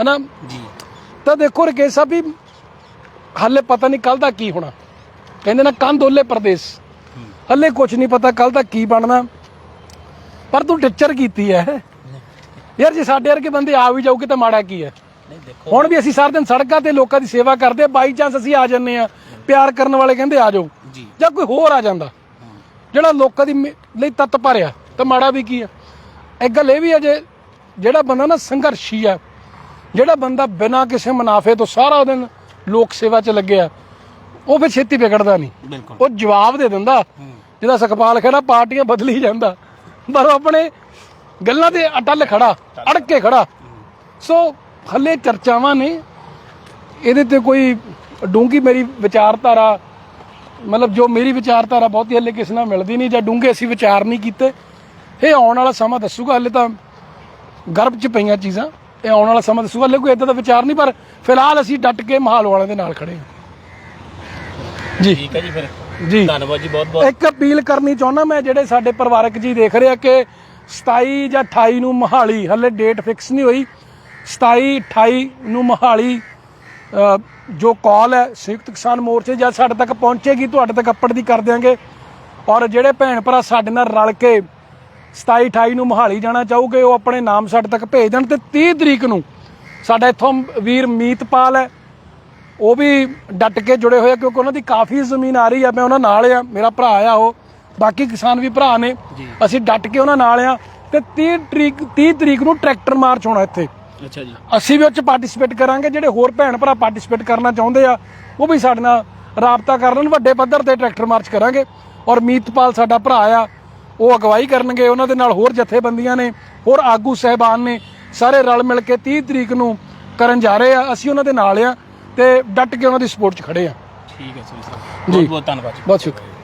ਹਨਾ? ਜੀ। ਤਾਂ ਦੇਖੋ ਰਕੇਸ਼ ਸਾਹਿਬ ਵੀ ਹਾਲੇ ਪਤਾ ਨਹੀਂ ਕੱਲ ਦਾ ਕੀ ਹੋਣਾ। ਕਹਿੰਦੇ ਨਾ ਕੰਧ ਓਲੇ ਪ੍ਰਦੇਸ਼। ਹੱਲੇ ਕੁਝ ਨਹੀਂ ਪਤਾ ਕੱਲ ਦਾ ਕੀ ਬਣਨਾ। ਪਰ ਤੂੰ ਟੀਚਰ ਕੀਤੀ ਹੈ ਯਾਰ ਜੇ ਸਾਡੇ ਵਰਗੇ ਬੰਦੇ ਆ ਵੀ ਜਾਊਗੇ ਤਾਂ ਮਾੜਾ ਕੀ ਹੈ ਹੁਣ ਵੀ ਅਸੀਂ ਸਾਰਾ ਦਿਨ ਸੜਕਾਂ ਤੇ ਲੋਕਾਂ ਦੀ ਸੇਵਾ ਕਰਦੇ ਬਾਈ ਚਾਂਸ ਅਸੀਂ ਆ ਜੰਨੇ ਆ। ਪਿਆਰ ਕਰਨ ਵਾਲੇ ਕਹਿੰਦੇ ਆ ਜਾਓ। ਜੀ। ਕੋਈ ਹੋਰ ਆ ਜਾਂਦਾ। ਜਿਹੜਾ ਲੋਕਾਂ ਦੀ ਲਈ ਤੱਤ ਭਰਿਆ ਤਾਂ ਮਾੜਾ ਵੀ ਕੀ ਆ ਇੱਕ ਗੱਲ ਇਹ ਵੀ ਹੈ ਜੇ ਜਿਹੜਾ ਬੰਦਾ ਨਾ ਸੰਘਰਸ਼ੀ ਆ ਜਿਹੜਾ ਬੰਦਾ ਬਿਨਾਂ ਕਿਸੇ ਮੁਨਾਫੇ ਤੋਂ ਸਾਰਾ ਦਿਨ ਲੋਕ ਸੇਵਾ 'ਚ ਲੱਗਿਆ ਉਹ ਫਿਰ ਛੇਤੀ ਵਿਗੜਦਾ ਨਹੀਂ। ਉਹ ਜਵਾਬ ਦੇ ਦਿੰਦਾ। ਜਿਹਦਾ ਸੁਖਪਾਲ ਖੜਾ ਪਾਰਟੀਆਂ ਬਦਲੀ ਜਾਂਦਾ। ਪਰ ਆਪਣੇ ਗੱਲਾਂ ਤੇ ਅਟਲ ਖੜਾ ਅੜਕ ਕੇ ਖੜਾ। ਸੋ ਹੱਲੇ ਚਰਚਾਵਾਂ ਨੇ। ਇਹਦੇ ਤੇ ਕੋਈ ਡੂੰਗੀ ਮੇਰੀ ਵਿਚਾਰਧਾਰਾ ਮਤਲਬ ਜੋ ਮੇਰੀ ਵਿਚਾਰਧਾਰਾ ਬਹੁਤੀ ਹੱਲੇ ਕਿਸੇ ਨਾਲ ਮਿਲਦੀ ਨਹੀਂ ਜਾਂ ਡੂੰਘੇ ਅਸੀਂ ਵਿਚਾਰ ਨਹੀਂ ਕੀਤੇ ਇਹ ਆਉਣ ਵਾਲਾ ਸਮਾਂ ਦੱਸੂਗਾ। ਹੱਲੇ ਤਾਂ ਗਰਭ 'ਚ ਪਈਆਂ ਚੀਜ਼ਾਂ। ਇਹ ਆਉਣ ਵਾਲਾ ਸਮਾਂ ਦੱਸੂਗਾ। ਹੱਲੇ ਕੋਈ ਇਦਾਂ ਦਾ ਵਿਚਾਰ ਨਹੀਂ ਪਰ ਫਿਲਹਾਲ ਅਸੀਂ ਡਟ ਕੇ ਮਹਾਲ ਵਾਲਿਆਂ ਦੇ ਨਾਲ ਖੜੇ ਹਾਂ। ਜੀ। ਠੀਕ ਹੈ ਜੀ ਫਿਰ। ਜੀ। ਧੰਨਵਾਦ ਜੀ ਬਹੁਤ ਬਹੁਤ। ਇੱਕ ਅਪੀਲ ਕਰਨੀ ਚਾਹੁੰਦਾ ਮੈਂ ਜਿਹੜੇ ਸਾਡੇ ਪਰਿਵਾਰਕ ਜੀ ਦੇਖ ਰਹੇ ਆ ਕਿ 27 ਜਾਂ 28 ਨੂੰ ਮਹਾਲੀ ਹੱਲੇ ਡੇਟ ਫਿਕਸ ਨਹੀਂ ਹੋਈ। 27 28 ਨੂੰ ਮਹਾਲੀ ਜੋ ਕਾਲ ਹੈ ਸੰਯੁਕਤ ਕਿਸਾਨ ਮੋਰਚੇ ਜਦ ਸਾਡੇ ਤੱਕ ਪਹੁੰਚੇਗੀ ਤੁਹਾਡੇ ਤੱਕ ਅੱਪੜ ਦੀ ਕਰ ਦਿਆਂਗੇ। ਔਰ ਜਿਹੜੇ ਭੈਣ ਭਰਾ ਸਾਡੇ ਨਾਲ ਰਲ ਕੇ 27 28 ਨੂੰ ਮਹਾਲੀ ਜਾਣਾ ਚਾਹੋਗੇ ਉਹ ਆਪਣੇ ਨਾਮ ਸਾਡੇ ਤੱਕ ਭੇਜ ਦੇਣ ਤੇ 30 ਤਰੀਕ ਨੂੰ ਸਾਡਾ ਇੱਥੋਂ ਵੀਰ ਮੀਤਪਾਲ ਹੈ। ਉਹ ਵੀ ਡਟ ਕੇ ਜੁੜੇ ਹੋਏ ਆ ਕਿਉਂਕਿ ਉਹਨਾਂ ਦੀ ਕਾਫੀ ਜ਼ਮੀਨ ਆ ਰਹੀ ਆ ਮੈਂ ਉਹਨਾਂ ਨਾਲ ਆ ਮੇਰਾ ਭਰਾ ਆ ਉਹ। ਬਾਕੀ ਕਿਸਾਨ ਵੀ ਭਰਾ ਨੇ। ਅਸੀਂ ਡਟ ਕੇ ਉਹਨਾਂ ਨਾਲ ਆ ਤੇ 30 ਤਰੀਕ 30 ਤਰੀਕ ਨੂੰ ਟਰੈਕਟਰ ਮਾਰਚ ਹੋਣਾ ਇੱਥੇ। ਅੱਛਾ ਜੀ। ਅਸੀਂ ਵੀ ਉਹ ਚ ਪਾਰਟਿਸਿਪੇਟ ਕਰਾਂਗੇ ਜਿਹੜੇ ਹੋਰ ਭੈਣ ਭਰਾ ਪਾਰਟਿਸਿਪੇਟ ਕਰਨਾ ਚਾਹੁੰਦੇ ਆ ਉਹ ਵੀ ਸਾਡੇ ਨਾਲ ਰਾਬਤਾ ਕਰ ਲੈਣ ਵੱਡੇ ਪੱਧਰ ਤੇ ਟਰੈਕਟਰ ਮਾਰਚ ਕਰਾਂਗੇ। ਔਰ ਮੀਤਪਾਲ ਸਾਡਾ ਭਰਾ ਆ ਉਹ ਅਗਵਾਈ ਕਰਨਗੇ ਉਹਨਾਂ ਦੇ ਨਾਲ ਹੋਰ ਜਥੇਬੰਦੀਆਂ ਨੇ ਹੋਰ ਆਗੂ ਸਹਿਬਾਨ ਨੇ ਸਾਰੇ ਰਲ ਮਿਲ ਕੇ 30 ਤਰੀਕ ਨੂੰ ਕਰਨ ਜਾ ਰਹੇ ਆ ਅਸੀਂ ਉਹਨਾਂ ਦੇ ਨਾਲ ਆ ਤੇ ਡਟ ਕੇ ਉਹਨਾਂ ਦੀ ਸਪੋਰਟ 'ਚ ਖੜੇ ਆ। ਠੀਕ ਹੈ ਜੀ। ਬਹੁਤ ਬਹੁਤ ਧੰਨਵਾਦ ਬਹੁਤ ਸ਼ੁਕਰੀਆ।